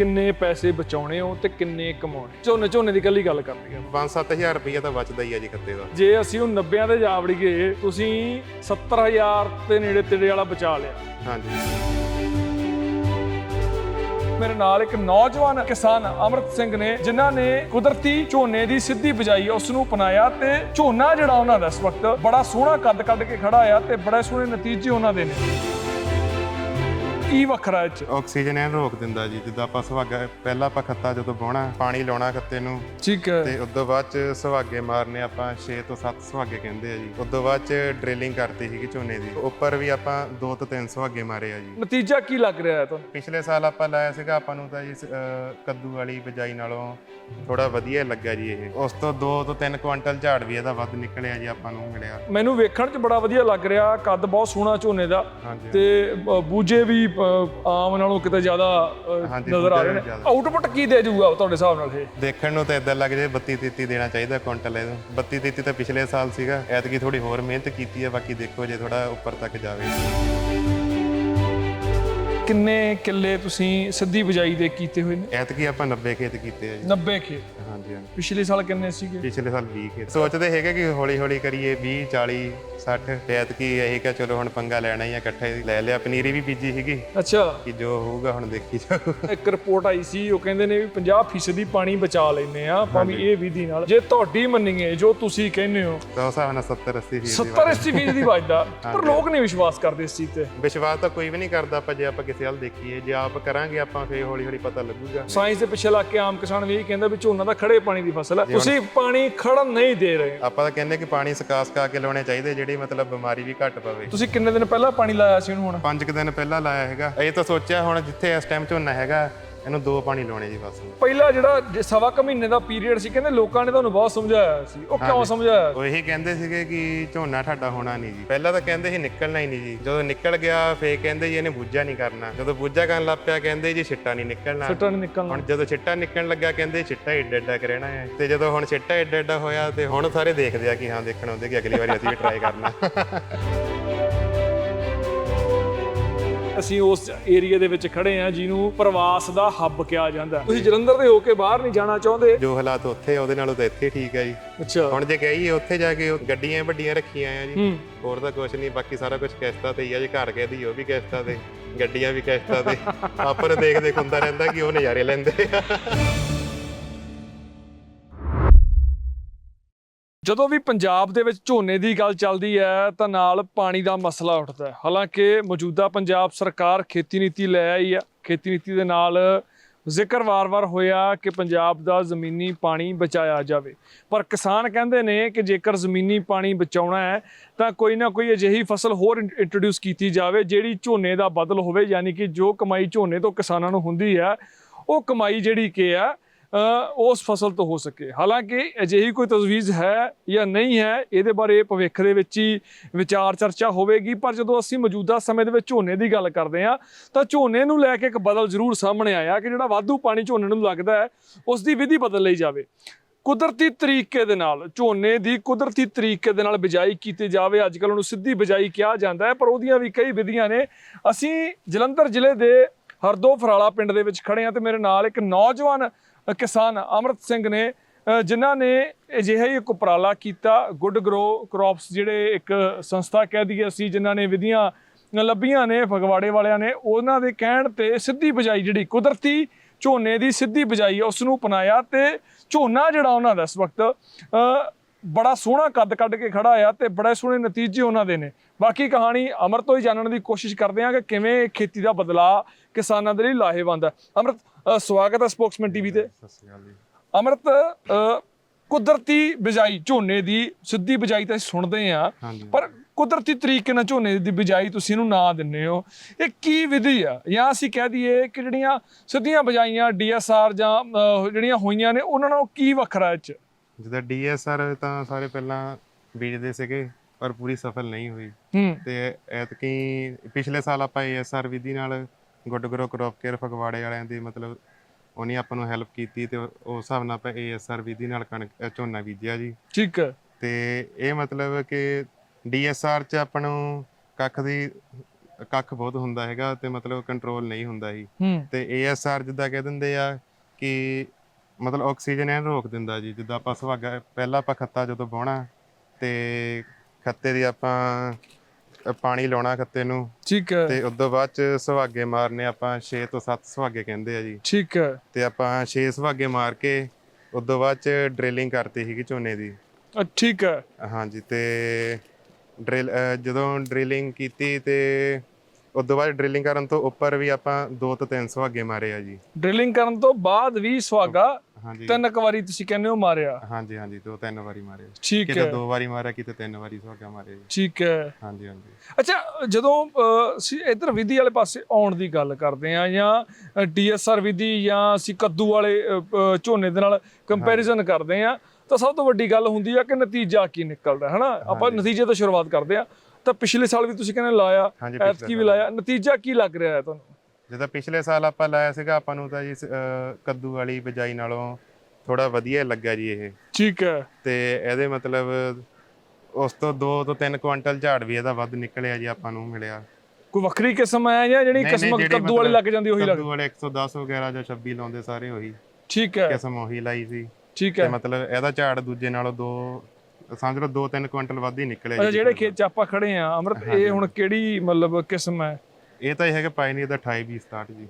ਕਿੰਨੇ ਪੈਸੇ ਬਚਾਉਣੇ ਹੋ ਤੇ ਕਿੰਨੇ ਕਮਾਉਣੇ? ਝੋਨੇ ਝੋਨੇ ਦੀ ਕੱਲੀ ਗੱਲ ਕਰਨੀ ਆ। 5-7000 ਰੁਪਈਆ ਤਾਂ ਬਚਦਾ ਹੀ ਆ ਜੀ ਖੱਤੇ ਦਾ। ਜੇ ਅਸੀਂ ਉਹ 90 ਦੇ ਜਾ ਵੜੀਏ ਤੁਸੀਂ 70000 ਤੇ ਨੇੜੇ ਤੇੜੇ ਵਾਲਾ ਬਚਾ ਲਿਆ। ਹਾਂਜੀ। ਮੇਰੇ ਨਾਲ ਇੱਕ ਨੌਜਵਾਨ ਕਿਸਾਨ ਅਮਰਤ ਸਿੰਘ ਨੇ ਜਿਨ੍ਹਾਂ ਨੇ ਕੁਦਰਤੀ ਝੋਨੇ ਦੀ ਸਿੱਧੀ ਬਜਾਈ ਉਸ ਨੂੰ ਅਪਣਾਇਆ ਤੇ ਝੋਨਾ ਜਿਹੜਾ ਉਹਨਾਂ ਦਾ ਇਸ ਵਕਤ ਬੜਾ ਸੋਹਣਾ ਕੱਦ ਕੱਢ ਕੇ ਖੜਾ ਆ ਤੇ ਬੜੇ ਸੋਹਣੇ ਨਤੀਜੇ ਉਹਨਾਂ ਦੇ ਨੇ। ਕੀ ਵੱਖਰਾ ਇਹ ਚ? ਆਕਸੀਜਨ ਐਨ ਰੋਕ ਦਿੰਦਾ ਜੀ ਜਿੱਦਾਂ ਆਪਾਂ ਸੁਹਾਗਾ ਪਹਿਲਾਂ ਆਪਾਂ ਖੱਤਾ ਜਦੋਂ ਵਾਹੁਣਾ ਪਾਣੀ ਲਾਉਣਾ ਖੱਤੇ ਨੂੰ ਠੀਕ ਹੈ। ਤੇ ਉਦੋਂ ਬਾਅਦ ਚ ਸੁਹਾਗੇ ਮਾਰਨੇ ਆਪਾਂ 6 ਤੋਂ 7 ਸੁਹਾਗੇ ਕਹਿੰਦੇ ਆ ਜੀ। ਉਦੋਂ ਬਾਅਦ ਚ ਡ੍ਰਿਲਿੰਗ ਕਰਤੀ ਸੀਗੀ ਝੋਨੇ ਦੀ। ਉੱਪਰ ਵੀ ਆਪਾਂ 2 ਤੋਂ 3 ਸੁਹਾਗੇ ਮਾਰੇ ਆ ਜੀ। ਨਤੀਜਾ ਕੀ ਲੱਗ ਰਿਹਾ ਹੈ ਤੁਹਾਨੂੰ ਪਿਛਲੇ ਸਾਲ ਆਪਾਂ ਲਾਇਆ ਸੀਗਾ ਆਪਾਂ ਨੂੰ ਤਾਂ ਜੀ ਕੱਦੂ ਵਾਲੀ ਬਿਜਾਈ ਨਾਲੋਂ ਥੋੜਾ ਵਧੀਆ ਲੱਗਾ ਜੀ ਇਹ। ਉਸ ਤੋਂ 2 ਤੋਂ 3 ਕੁਆਂਟਲ ਝਾੜ ਵੀ ਇਹਦਾ ਵੱਧ ਨਿਕਲਿਆ ਜੀ ਆਪਾਂ ਨੂੰ ਮਿਲਿਆ। ਮੈਨੂੰ ਵੇਖਣ 'ਚ ਬੜਾ ਵਧੀਆ ਲੱਗ ਰਿਹਾ ਕੱਦ ਬਹੁਤ ਸੋਹਣਾ ਝੋਨੇ ਦਾ। ਤੇ ਬੂਝੇ ਵੀ ਆਮ ਨਾਲੋਂ ਕਿਤੇ ਜ਼ਿਆਦਾ ਹਾਂਜੀ, ਨਜ਼ਰ ਆ ਰਹੇ ਨੇ। ਜ਼ਿਆਦਾ। ਆਊਟਪੁੱਟ ਕੀ ਦੇ ਜਾਊਗਾ ਤੁਹਾਡੇ ਹਿਸਾਬ ਨਾਲ ਇਹ? ਦੇਖਣ ਨੂੰ ਤਾਂ ਇਦਾਂ ਲੱਗ ਜੇ 32 33 ਦੇਣਾ ਚਾਹੀਦਾ ਕੁਆਂਟਲ ਇਹਨੂੰ। 32 33 ਤਾਂ ਪਿਛਲੇ ਸਾਲ ਸੀਗਾ ਐਤਕੀ ਥੋੜੀ ਹੋਰ ਮਿਹਨਤ ਕੀਤੀ ਹੈ ਬਾਕੀ ਦੇਖੋ ਜੇ ਥੋੜਾ ਉੱਪਰ ਤੱਕ ਜਾਵੇ। ਕਿੰਨੇ ਕਿੱਲੇ ਤੁਸੀਂ ਸਿੱਧੀ ਬਜਾਈ ਦੇ ਕੀਤੇ ਹੋਏ ਨੇ? ਐਤਕੀ ਆਪਾਂ 90 ਖੇਤ ਕੀਤੇ ਆ ਜੀ। 90 ਖੇਤ? ਹਾਂਜੀ ਹਾਂਜੀ। ਪਿਛਲੇ ਸਾਲ ਕਿੰਨੇ ਸੀਗੇ? ਪਿਛਲੇ ਸਾਲ 20 ਖੇਤ। ਸੋਚਦੇ ਹੈਗੇ ਕਿ ਹੌਲੀ ਹੌਲੀ ਕਰੀਏ 20 40 60 ਤੇ ਐਤਕੀ ਇਹੀ ਕਿ ਚਲੋ ਹੁਣ ਪੰਗਾ ਲੈਣਾ ਹੀ ਆ ਇਕੱਠੇ ਲੈ ਲਿਆ। ਪਨੀਰੀ ਵੀ ਬੀਜੀ ਸੀਗੀ। ਅੱਛਾ। ਕਿ ਜੋ ਹੋਊਗਾ ਹੁਣ ਦੇਖੀ ਜਾਊ। ਇੱਕ ਰਿਪੋਰਟ ਆਈ ਸੀ ਉਹ ਕਹਿੰਦੇ ਨੇ ਵੀ 50% ਦੀ ਪਾਣੀ ਬਚਾ ਲੈਨੇ ਆ ਭਾਵੇਂ ਇਹ ਵਿਧੀ ਨਾਲ। ਜੇ ਤੁਹਾਡੀ ਮੰਨੀਏ ਜੋ ਤੁਸੀਂ ਕਹਿੰਦੇ ਹੋ। ਤਾਂ ਉਸ ਹਿਸਾਬ ਨਾਲ 70 80 ਫੀਸਦੀ 70 80% ਦੀ ਵੱਜਦਾ। ਪਰ ਲੋਕ ਨਹੀਂ ਵਿਸ਼ਵਾਸ ਕਰਦੇ ਇਸ ਚੀਜ਼ ਤੇ। ਵਿਸ਼ਵਾਸ ਤਾਂ ਕੋਈ ਵੀ ਨਹੀਂ ਕਰਦਾ ਆਪਾਂ ਜੇ ਆਪਾਂ ਕਿਸੇ ਵੱਲ ਦੇਖੀਏ ਜੇ ਆਪ ਕਰਾਂਗੇ ਆਪਾਂ ਫੇਰ ਹੌਲੀ ਹੌਲੀ ਪਤਾ ਲੱਗੂਗਾ। ਸਾਇੰਸ ਦੇ ਪਿੱਛੇ ਲੱਗ ਕੇ ਆਮ ਕਿਸਾਨ ਵੀ ਇਹ ਕਹਿੰਦਾ ਵੀ ਝੋਨਾ ਤਾਂ ਖੜੇ ਪਾਣੀ ਦੀ ਫਸਲ ਹੈ ਤੁਸੀਂ ਪਾਣੀ ਖੜਨ ਨਹੀਂ ਦੇ ਰਹੇ। ਆਪਾਂ ਤਾਂ ਕਹਿੰਦੇ ਕਿ ਪਾਣੀ ਸਕਾ ਸਕਾ ਕੇ ਲਾਉਣੇ ਚਾਹੀਦੇ ਜਿਹੜੀ ਮਤਲਬ ਬਿਮਾਰੀ ਵੀ ਘੱਟ ਪਵੇ। ਤੁਸੀਂ ਕਿੰਨੇ ਦਿਨ ਪਹਿਲਾਂ ਪਾਣੀ ਲਾਇਆ ਸੀ ਹੁਣ? ਪੰਜ ਕੁ ਦਿਨ ਪਹਿਲਾਂ ਲਾਇਆ ਹੈਗਾ। ਇਹ ਤਾਂ ਸੋਚਿਆ ਹੁਣ ਜਿੱਥੇ ਇਸ ਟਾਈਮ ਝੋਨਾ ਹੈਗਾ ਇਹਨੂੰ ਦੋ ਪਾਣੀ ਲਾਉਣੇ ਜੀ ਬਸ। ਪਹਿਲਾ ਜਿਹੜਾ ਜੇ ਸਵਾ ਕੁ ਮਹੀਨੇ ਦਾ ਪੀਰੀਅਡ ਸੀ ਕਹਿੰਦੇ ਲੋਕਾਂ ਨੇ ਤੁਹਾਨੂੰ ਬਹੁਤ ਸਮਝਾਇਆ ਸੀ। ਉਹ ਕਿਉਂ ਸਮਝਾਇਆ ਉਹ ਇਹੀ ਕਹਿੰਦੇ ਸੀਗੇ ਕਿ ਝੋਨਾ ਤੁਹਾਡਾ ਹੋਣਾ ਨਹੀਂ ਜੀ। ਪਹਿਲਾਂ ਤਾਂ ਕਹਿੰਦੇ ਸੀ ਨਿਕਲਣਾ ਹੀ ਨਹੀਂ ਜੀ। ਜਦੋਂ ਨਿਕਲ ਗਿਆ ਫੇਰ ਕਹਿੰਦੇ ਜੀ ਇਹਨੇ ਬੂਝਾ ਨਹੀਂ ਕਰਨਾ। ਜਦੋਂ ਬੂਝਾ ਕਰਨ ਲੱਗ ਪਿਆ ਕਹਿੰਦੇ ਜੀ ਛਿੱਟਾ ਨਹੀਂ ਨਿਕਲਣਾ। ਛੱਟਾ ਨਹੀਂ ਨਿਕਲਣਾ। ਹੁਣ ਜਦੋਂ ਛਿੱਟਾ ਨਿਕਲਣ ਲੱਗਾ ਕਹਿੰਦੇ ਛਿੱਟਾ ਏਡਾ ਏਡਾ ਕਰ ਰਹਿਣਾ ਹੈ। ਤੇ ਜਦੋਂ ਹੁਣ ਛਿੱਟਾ ਏਡਾ ਏਡਾ ਹੋਇਆ ਤੇ ਹੁਣ ਸਾਰੇ ਦੇਖਦੇ ਆ ਕਿ ਹਾਂ ਦੇਖਣ ਆਉਂਦੇ ਕਿ ਅਗਲੀ ਵਾਰੀ ਅਸੀਂ ਵੀ ਟਰਾਈ ਕਰਨਾ। ਅਸੀਂ ਉਸ ਏਰੀਆ ਦੇ ਵਿੱਚ ਖੜੇ ਆ ਜਿਹਨੂੰ ਪ੍ਰਵਾਸ ਦਾ ਹੱਬ ਕਿਹਾ ਜਾਂਦਾ। ਤੁਸੀਂ ਜਲੰਧਰ ਦੇ ਹੋ ਕੇ ਬਾਹਰ ਨਹੀਂ ਜਾਣਾ ਚਾਹੁੰਦੇ? ਜੋ ਹਾਲਾਤ ਉੱਥੇ ਆ, ਉਹਦੇ ਨਾਲੋਂ ਤਾਂ ਇੱਥੇ ਠੀਕ ਹੈ ਜੀ। ਅੱਛਾ। ਹੁਣ ਜੇ ਕਹੀਏ ਉੱਥੇ ਜਾ ਕੇ ਉਹ ਗੱਡੀਆਂ ਵੱਡੀਆਂ ਰੱਖੀਆਂ ਆ ਜੀ। ਹੋਰ ਤਾਂ ਕੁਝ ਨਹੀਂ ਬਾਕੀ ਸਾਰਾ ਕੁਝ ਕਿਸ਼ਤਾਂ ਤੇ ਹੀ ਆ ਜੇ। ਘਰ ਕਹਿ ਦੀ ਉਹ ਵੀ ਕਿਸ਼ਤਾਂ ਤੇ ਗੱਡੀਆਂ ਵੀ ਕਿਸ਼ਤਾਂ ਤੇ। ਆਪਾਂ ਨੂੰ ਦੇਖ ਦੇਖ ਹੁੰਦਾ ਰਹਿੰਦਾ ਕਿ ਉਹ ਨਜ਼ਾਰੇ ਲੈਂਦੇ ਆ। ਜਦੋਂ ਵੀ ਪੰਜਾਬ ਦੇ ਵਿੱਚ ਝੋਨੇ ਦੀ ਗੱਲ ਚੱਲਦੀ ਹੈ, ਤਾਂ ਨਾਲ ਪਾਣੀ ਦਾ ਮਸਲਾ ਉੱਠਦਾ ਹੈ। ਹਾਲਾਂਕਿ ਮੌਜੂਦਾ ਪੰਜਾਬ ਸਰਕਾਰ ਖੇਤੀ ਨੀਤੀ ਲੈ ਆਈ ਹੈ। ਖੇਤੀ ਨੀਤੀ ਦੇ ਨਾਲ ਜ਼ਿਕਰ ਵਾਰ-ਵਾਰ ਹੋਇਆ ਕਿ ਪੰਜਾਬ ਦਾ ਜ਼ਮੀਨੀ ਪਾਣੀ ਬਚਾਇਆ ਜਾਵੇ। ਪਰ ਕਿਸਾਨ ਕਹਿੰਦੇ ਨੇ ਕਿ ਜੇਕਰ ਜ਼ਮੀਨੀ ਪਾਣੀ ਬਚਾਉਣਾ ਹੈ, ਤਾਂ ਕੋਈ ਨਾ ਕੋਈ ਅਜਿਹੀ ਫਸਲ ਹੋਰ ਇੰਟਰੋਡਿਊਸ ਕੀਤੀ ਜਾਵੇ, ਜਿਹੜੀ ਝੋਨੇ ਦਾ ਬਦਲ ਹੋਵੇ, ਯਾਨੀ ਕਿ ਜੋ ਕਮਾਈ ਝੋਨੇ ਤੋਂ ਕਿਸਾਨਾਂ ਨੂੰ ਹੁੰਦੀ ਹੈ, ਉਹ ਕਮਾਈ ਜਿਹੜੀ ਕਿ ਹੈ ਉਸ ਫਸਲ ਤੋਂ ਹੋ ਸਕੇ। ਹਾਲਾਂਕਿ ਅਜਿਹੀ ਕੋਈ ਤਜਵੀਜ਼ ਹੈ ਜਾਂ ਨਹੀਂ ਹੈ, ਇਹਦੇ ਬਾਰੇ ਭਵਿੱਖ ਦੇ ਵਿੱਚ ਹੀ ਵਿਚਾਰ ਚਰਚਾ ਹੋਵੇਗੀ। ਪਰ ਜਦੋਂ ਅਸੀਂ ਮੌਜੂਦਾ ਸਮੇਂ ਦੇ ਵਿੱਚ ਝੋਨੇ ਦੀ ਗੱਲ ਕਰਦੇ ਹਾਂ, ਤਾਂ ਝੋਨੇ ਨੂੰ ਲੈ ਕੇ ਇੱਕ ਬਦਲ ਜ਼ਰੂਰ ਸਾਹਮਣੇ ਆਇਆ ਕਿ ਜਿਹੜਾ ਵਾਧੂ ਪਾਣੀ ਝੋਨੇ ਨੂੰ ਲੱਗਦਾ ਹੈ, ਉਸ ਦੀ ਵਿਧੀ ਬਦਲ ਲਈ ਜਾਵੇ। ਕੁਦਰਤੀ ਤਰੀਕੇ ਦੇ ਨਾਲ ਝੋਨੇ ਦੀ ਕੁਦਰਤੀ ਤਰੀਕੇ ਦੇ ਨਾਲ ਬਿਜਾਈ ਕੀਤੀ ਜਾਵੇ। ਅੱਜ ਕੱਲ੍ਹ ਉਹਨੂੰ ਸਿੱਧੀ ਬਿਜਾਈ ਕਿਹਾ ਜਾਂਦਾ ਹੈ, ਪਰ ਉਹਦੀਆਂ ਵੀ ਕਈ ਵਿਧੀਆਂ ਨੇ। ਅਸੀਂ ਜਲੰਧਰ ਜ਼ਿਲ੍ਹੇ ਦੇ ਹਰਦੋ ਫਰਾਲਾ ਪਿੰਡ ਦੇ ਵਿੱਚ ਖੜੇ ਹਾਂ ਤੇ ਮੇਰੇ ਨਾਲ ਇੱਕ ਨੌਜਵਾਨ ਕਿਸਾਨ ਅਮਰਤ ਸਿੰਘ ਨੇ ਜਿਨ੍ਹਾਂ ਨੇ ਅਜਿਹਾ ਹੀ ਇੱਕ ਉਪਰਾਲਾ ਕੀਤਾ, ਗੁੱਡ ਗਰੋ ਕ੍ਰੌਪਸ ਜਿਹੜੇ ਇੱਕ ਸੰਸਥਾ ਕਹਿ ਦਈਏ ਅਸੀਂ, ਜਿਨ੍ਹਾਂ ਨੇ ਵਿਧੀਆਂ ਲੱਭੀਆਂ ਨੇ, ਫਗਵਾੜੇ ਵਾਲਿਆਂ ਨੇ, ਉਹਨਾਂ ਦੇ ਕਹਿਣ ਤੇ ਸਿੱਧੀ ਬਿਜਾਈ ਜਿਹੜੀ ਕੁਦਰਤੀ ਝੋਨੇ ਦੀ ਸਿੱਧੀ ਬਿਜਾਈ ਉਸ ਨੂੰ ਅਪਣਾਇਆ ਤੇ ਝੋਨਾ ਜਿਹੜਾ ਉਹਨਾਂ ਦਾ ਇਸ ਵਕਤ ਬੜਾ ਸੋਹਣਾ ਕੱਦ ਕੱਢ ਕੇ ਖੜਾ ਆ ਤੇ ਬੜੇ ਸੋਹਣੇ ਨਤੀਜੇ ਉਹਨਾਂ ਦੇ ਨੇ। ਬਾਕੀ ਕਹਾਣੀ ਅਮਰ ਤੋਂ ਹੀ ਜਾਣਨ ਦੀ ਕੋਸ਼ਿਸ਼ ਕਰਦੇ ਹਾਂ ਕਿ ਕਿਵੇਂ ਖੇਤੀ ਦਾ ਬਦਲਾਅ ਕਿਸਾਨਾਂ ਦੇ ਲਈ ਲਾਹੇਵੰਦ ਹੈ ਅਮਰਤ ਸਵਾਗਤ ਹੈ ਸਪੋਕਸਮੈਨ ਟੀਵੀ ਤੇ। ਸਤਿ ਸ਼੍ਰੀ ਅਕਾਲ ਜੀ। ਅਮਰਤ ਕੁਦਰਤੀ ਬਿਜਾਈ ਝੋਨੇ ਦੀ ਸਿੱਧੀ ਬਿਜਾਈ ਤਾਂ ਅਸੀਂ ਸੁਣਦੇ ਆ ਪਰ ਕੁਦਰਤੀ ਤਰੀਕੇ ਨਾਲ ਝੋਨੇ ਦੀ ਬਿਜਾਈ ਤੁਸੀਂ ਇਹਨੂੰ ਨਾਂ ਦਿੰਦੇ ਹੋ। ਇਹ ਕੀ ਵਿਧੀ ਆ? ਜਾਂ ਅਸੀਂ ਕਹਿ ਦਈਏ ਕਿ ਜਿਹੜੀਆਂ ਸਿੱਧੀਆਂ ਬਿਜਾਈਆਂ ਡੀਐਸਆਰ ਜਾਂ ਜਿਹੜੀਆਂ ਹੋਈਆਂ ਨੇ ਉਹਨਾਂ ਨਾਲੋਂ ਕੀ ਵੱਖਰਾ ਇਹ ਚ? ਜਿੱਦਾਂ ਡੀਐਸਆਰ ਤਾਂ ਸਾਰੇ ਪਹਿਲਾਂ ਬੀਜਦੇ ਸੀਗੇ ਪਰ ਪੂਰੀ ਸਫਲ ਨਹੀਂ ਹੋਈ। ਹੂੰ। ਤੇ ਐਤਕੀ ਪਿਛਲੇ ਸਾਲ ਆਪਾਂ ਏਐਸਆਰ ਵਿਧੀ ਨਾਲ ਗੁੱਡ ਗਰੋ ਕ੍ਰੌਪ ਕੇਅਰ ਫਗਵਾੜੇ ਵਾਲਿਆਂ ਦੀ ਮਤਲਬ ਉਹਨੇ ਆਪਾਂ ਨੂੰ ਹੈਲਪ ਕੀਤੀ ਤੇ ਉਸ ਹਿਸਾਬ ਨਾਲ ਆਪਾਂ ਏਐਸਆਰ ਵਿਧੀ ਨਾਲ ਕਣਕ ਝੋਨਾ ਬੀਜਿਆ ਜੀ। ਠੀਕ ਹੈ। ਤੇ ਇਹ ਮਤਲਬ ਕਿ ਡੀਐਸਆਰ ਚ ਆਪਾਂ ਨੂੰ ਕੱਖ ਦੀ ਕੱਖ ਬਹੁਤ ਹੁੰਦਾ ਹੈਗਾ ਤੇ ਮਤਲਬ ਕੰਟਰੋਲ ਨਹੀਂ ਹੁੰਦਾ ਹੂੰ। ਤੇ ਏਐਸਆਰ ਜਿੱਦਾਂ ਕਹਿ ਦਿੰਦੇ ਆ ਕਿ ਮਤਲਬ ਆਕਸੀਜਨ ਐਨ ਰੋਕ ਦਿੰਦਾ ਜੀ ਜਿੱਦਾਂ ਆਪਾਂ ਸੁਹਾਗਾ ਪਹਿਲਾਂ ਆਪਾਂ ਖੱਤਾ ਜਦੋਂ ਵਾਹੁਣਾ ਤੇ ਖੱਤੇ ਦੀ ਆਪਾਂ ਅ, ਪਾਣੀ ਲਾਉਣਾ ਖੱਤੇ ਨੂੰ ਠੀਕ ਹੈ। ਤੇ ਉਸ ਤੋਂ ਬਾਅਦ ਚ ਸੁਹਾਗੇ ਮਾਰਨੇ ਆਪਾਂ 6 ਤੋਂ 7 ਸੁਹਾਗੇ ਕਹਿੰਦੇ ਆ ਜੀ। ਠੀਕ ਹੈ। ਤੇ ਆਪਾਂ 6 ਸੁਹਾਗੇ ਮਾਰ ਕੇ ਉਸ ਤੋਂ ਬਾਅਦ ਚ ਡ੍ਰਿਲਿੰਗ ਕਰਤੀ ਸੀਗੀ ਝੋਨੇ ਦੀ। ਅ, ਠੀਕ ਹੈ। ਹਾਂਜੀ ਤੇ ਡ੍ਰਿਲ ਜਦੋਂ ਡ੍ਰਿਲਿੰਗ ਕੀਤੀ ਤੇ ਉਸ ਤੋਂ ਬਾਅਦ ਡ੍ਰਿਲਿੰਗ ਕਰਨ ਤੋਂ ਉੱਪਰ ਵੀ ਆਪਾਂ 2 ਤੋਂ 3 ਸੁਹਾਗੇ ਮਾਰੇ ਆ ਜੀ। ਡ੍ਰਿਲਿੰਗ ਕਰਨ ਤੋਂ ਬਾਅਦ ਵੀ ਸੁਹਾਗਾ ਹਾਂਜੀ। ਤਿੰਨ ਕੁ ਵਾਰੀ ਤੁਸੀਂ ਕਹਿੰਦੇ ਹੋ ਮਾਰਿਆ। ਹਾਂਜੀ ਹਾਂਜੀ ਦੋ ਤਿੰਨ ਵਾਰੀ ਮਾਰੇ ਠੀਕ ਕਿਤੇ ਹੈ। ਦੋ ਵਾਰੀ ਮਾਰਿਆ ਕਿਤੇ ਤਿੰਨ ਵਾਰੀ ਸੁਹਾਗਾ ਮਾਰੇ ਜੀ। ਠੀਕ ਹੈ। ਹਾਂਜੀ ਹਾਂਜੀ। ਅੱਛਾ ਜਦੋਂ ਅਸੀਂ ਇਧਰ ਵਿਧੀ ਵਾਲੇ ਪਾਸੇ ਆਉਣ ਦੀ ਗੱਲ ਕਰਦੇ ਆ ਜਾਂ ਡੀਐਸਆਰ ਵਿਧੀ ਜਾਂ ਅਸੀਂ ਕੱਦੂ ਵਾਲੇ ਝੋਨੇ ਦੇ ਨਾਲ ਕੰਪੈਰੀਜ਼ਨ ਕਰਦੇ ਆ ਤਾਂ ਸਭ ਤੋਂ ਵੱਡੀ ਗੱਲ ਹੁੰਦੀ ਆ ਕਿ ਨਤੀਜਾ ਕੀ ਨਿਕਲਦਾ ਹੈ ਹਨਾ? ਆਪਾਂ ਨਤੀਜੇ ਤੋਂ ਸ਼ੁਰੂਆਤ ਕਰਦੇ ਆ ਤਾਂ ਪਿਛਲੇ ਸਾਲ ਵੀ ਤੁਸੀਂ ਕਹਿੰਦੇ ਲਾਇਆ ਹਾਂਜੀ, ਪਿਛਲੇ ਐਤਕੀ ਵੀ ਲਾਇਆ। ਨਤੀਜਾ ਕੀ ਲੱਗ ਰਿਹਾ ਹੈ ਤੁਹਾਨੂੰ? ਜਦੋਂ ਪਿਛਲੇ ਸਾਲ ਆਪਾਂ ਲਾਇਆ ਸੀਗਾ ਆਪਾਂ ਨੂੰ ਤਾਂ ਜੀ ਅਹ ਕੱਦੂ ਵਾਲੀ ਬਿਜਾਈ ਨਾਲੋਂ ਥੋੜਾ ਵਧੀਆ ਲੱਗਾ ਜੀ ਇਹ। ਠੀਕ ਹੈ। ਤੇ ਇਹਦੇ ਮਤਲਬ ਉਸ ਤੋਂ 2 ਤੋਂ 3 ਕੁਇੰਟਲ ਝਾੜ ਵੀ ਇਹਦਾ ਵੱਧ ਨਿਕਲਿਆ ਜੀ ਆਪਾਂ ਨੂੰ ਮਿਲਿਆ। ਕੋਈ ਵੱਖਰੀ ਕਿਸਮ ਹੈ ਜਾਂ ਜਿਹੜੀ ਨਹੀਂ, ਕਿਸਮ ਜਿਹੜੀ ਕੱਦੂ ਵਾਲੀ ਮਤਲਬ ਲੱਗ ਜਾਂਦੀ ਉਹੀ ਲੱਗ ਕੱਦੂ ਵਾਲੇ 110 ਵਗੈਰਾ ਜਾਂ 26 ਲਾਉਂਦੇ ਸਾਰੇ ਉਹੀ ਠੀਕ ਹੈ। ਕਿਸਮ ਉਹੀ ਲਾਈ ਸੀ। ਠੀਕ ਤੇ ਹੈ। ਮਤਲਬ ਇਹਦਾ ਝਾੜ ਦੂਜੇ ਨਾਲੋਂ ਦੋ ਸਮਝ ਲਓ 2-3 ਕੁਇੰਟਲ ਵੱਧ ਹੀ ਨਿਕਲਿਆ ਅੱਛਾ ਜੀ ਜਿਹੜੇ ਖੇਤ 'ਚ ਆਪਾਂ ਖੜੇ ਆ ਅਮਰਤ ਇਹ ਹੁਣ ਕਿਹੜੀ ਮਤਲਬ ਕਿਸਮ ਹੈ? ਇਹ ਤਾਂ ਇਹ ਹੈਗਾ ਪਾਇਨੀਅਰ ਦਾ 28 20 67 ਜੀ।